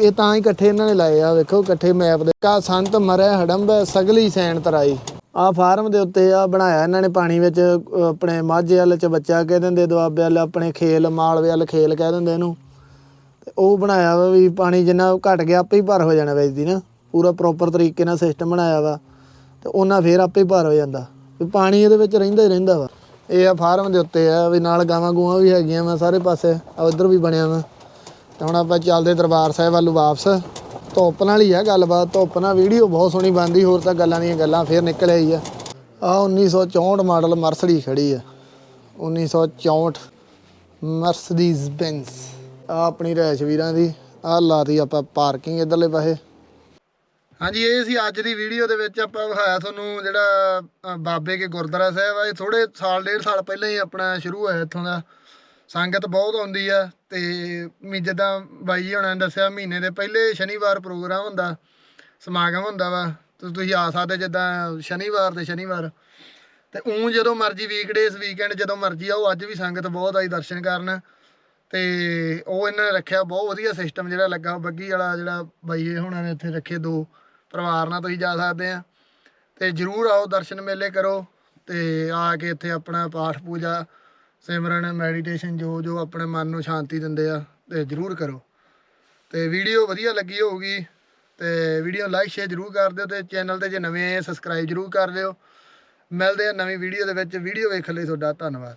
ਇਹ ਤਾਂ ਹੀ ਇਕੱਠੇ ਇਹਨਾਂ ਨੇ ਲਾਏ ਆ ਵੇਖੋ ਇਕੱਠੇ ਮੈਪ ਦੇ। ਕਾ ਸੰਤ ਮਰੈ ਹੜੰਬੈ ਸਗਲੀ ਸੈਣ ਤਰਾਈ। ਆ ਫਾਰਮ ਦੇ ਉੱਤੇ ਆ ਬਣਾਇਆ ਇਹਨਾਂ ਨੇ ਪਾਣੀ ਵਿੱਚ ਆਪਣੇ ਮਾਝੇ ਵਾਲੇ ਚ ਬੱਚਾ ਕਹਿ ਦਿੰਦੇ ਦੁਆਬੇ ਵਾਲੇ ਆਪਣੇ ਖੇਲ ਮਾਲਵੇ ਵਾਲੇ ਖੇਲ ਕਹਿ ਦਿੰਦੇ ਇਹਨੂੰ। ਤੇ ਉਹ ਬਣਾਇਆ ਵਾ ਵੀ ਪਾਣੀ ਜਿੰਨਾ ਘਟ ਗਿਆ ਆਪੇ ਹੀ ਭਰ ਹੋ ਜਾਣਾ ਵਿੱਚ ਦੀ ਨਾ ਪੂਰਾ ਪ੍ਰੋਪਰ ਤਰੀਕੇ ਨਾਲ ਸਿਸਟਮ ਬਣਾਇਆ ਵਾ ਤੇ ਉਹਨਾਂ ਫੇਰ ਆਪੇ ਭਰ ਹੋ ਜਾਂਦਾ। ਵੀ ਪਾਣੀ ਇਹਦੇ ਵਿੱਚ ਰਹਿੰਦਾ ਹੀ ਰਹਿੰਦਾ ਵਾ। ਇਹ ਆ ਫਾਰਮ ਦੇ ਉੱਤੇ ਆ ਵੀ ਨਾਲ ਗਾਵਾਂ ਗੂਆਂ ਵੀ ਹੈਗੀਆਂ ਵਾ ਸਾਰੇ ਪਾਸੇ, ਆ ਉਧਰ ਵੀ ਬਣਿਆ ਵਾ। ਤੇ ਹੁਣ ਆਪਾਂ ਚੱਲਦੇ ਦਰਬਾਰ ਸਾਹਿਬ ਵੱਲ ਵਾਪਸ। ਧੁੱਪ ਨਾਲ ਹੀ ਆ ਗੱਲਬਾਤ, ਧੁੱਪ ਨਾਲ ਵੀਡੀਓ ਬਹੁਤ ਸੋਹਣੀ ਬਣਦੀ, ਹੋਰ ਤਾਂ ਗੱਲਾਂ ਦੀਆਂ ਗੱਲਾਂ ਫੇਰ ਨਿਕਲ ਆਈ ਆ। ਆ 1964 ਮਾਡਲ ਮਰਸਡੀ ਖੜੀ ਆ। 1964 ਮਰਸਡੀਜ਼ ਬੈਂਸ ਆ ਆਪਣੀ ਰਹਿਸ਼ ਵੀਰਾਂ ਦੀ ਆ ਲਾਤੀ ਆਪਾਂ ਪਾਰਕਿੰਗ ਇਧਰਲੇ ਪਾਸੇ। ਹਾਂਜੀ, ਇਹ ਸੀ ਅੱਜ ਦੀ ਵੀਡੀਓ ਦੇ ਵਿੱਚ ਆਪਾਂ ਵਿਖਾਇਆ ਤੁਹਾਨੂੰ ਜਿਹੜਾ ਬਾਬੇ ਕੇ ਗੁਰਦੁਆਰਾ ਸਾਹਿਬ ਆ। ਇਹ ਥੋੜੇ ਸਾਲ, ਡੇਢ ਸਾਲ ਪਹਿਲਾਂ ਹੀ ਆਪਣਾ ਸ਼ੁਰੂ ਹੋਇਆ ਇੱਥੋਂ ਦਾ। ਸੰਗਤ ਬਹੁਤ ਆਉਂਦੀ ਆ ਤੇ ਮੀ ਜਿੱਦਾਂ ਬਾਈ ਜੀ ਹੁਣਾਂ ਨੇ ਦੱਸਿਆ, ਮਹੀਨੇ ਦੇ ਪਹਿਲੇ ਸ਼ਨੀਵਾਰ ਪ੍ਰੋਗਰਾਮ ਹੁੰਦਾ, ਸਮਾਗਮ ਹੁੰਦਾ ਵਾ। ਤੇ ਤੁਸੀਂ ਆ ਸਕਦੇ ਜਿੱਦਾਂ ਸ਼ਨੀਵਾਰ ਤੇ ਸ਼ਨੀਵਾਰ। ਤੇ ਉਂ ਜਦੋਂ ਮਰਜ਼ੀ ਵੀਕਡੇਸ ਵੀਕਐਂਡ ਜਦੋਂ ਮਰਜ਼ੀ ਆਓ, ਅੱਜ ਵੀ ਸੰਗਤ ਬਹੁਤ ਆਈ ਦਰਸ਼ਨ ਕਰਨ। ਤੇ ਉਹ ਇਹਨਾਂ ਨੇ ਰੱਖਿਆ, ਬਹੁਤ ਵਧੀਆ ਸਿਸਟਮ ਜਿਹੜਾ ਲੱਗਾ ਬੱਗੀ ਵਾਲਾ ਜਿਹੜਾ ਬਾਈ ਇਹ ਹੁਣਾਂ ਨੇ ਇੱਥੇ ਰੱਖੇ ਦੋ। ਪਰਿਵਾਰ ਨਾਲ ਤੁਸੀਂ ਜਾ ਸਕਦੇ ਆ। ਤੇ ਜਰੂਰ ਆਓ, ਦਰਸ਼ਨ ਮੇਲੇ ਕਰੋ ਤੇ ਆ ਕੇ ਇੱਥੇ ਆਪਣਾ ਪਾਠ ਪੂਜਾ, ਸਿਮਰਨ ਮੈਡੀਟੇਸ਼ਨ ਜੋ ਜੋ ਆਪਣੇ ਮਨ ਨੂੰ ਸ਼ਾਂਤੀ ਦਿੰਦੇ ਆ, ਤੇ ਜਰੂਰ ਕਰੋ। ਤੇ ਵੀਡੀਓ ਵਧੀਆ ਲੱਗੀ ਹੋਊਗੀ, ਤੇ ਵੀਡੀਓ ਲਾਈਕ ਸ਼ੇਅਰ ਜਰੂਰ ਕਰ ਦਿਓ ਤੇ ਚੈਨਲ ਤੇ ਜੇ ਨਵੇਂ ਆਏ ਸਬਸਕ੍ਰਾਈਬ ਜਰੂਰ ਕਰ ਲਿਓ। ਮਿਲਦੇ ਆ ਨਵੀਂ ਵੀਡੀਓ ਦੇ ਵਿੱਚ ਵੀਡੀਓ ਵੇਖਣ ਲਈ ਤੁਹਾਡਾ ਧੰਨਵਾਦ।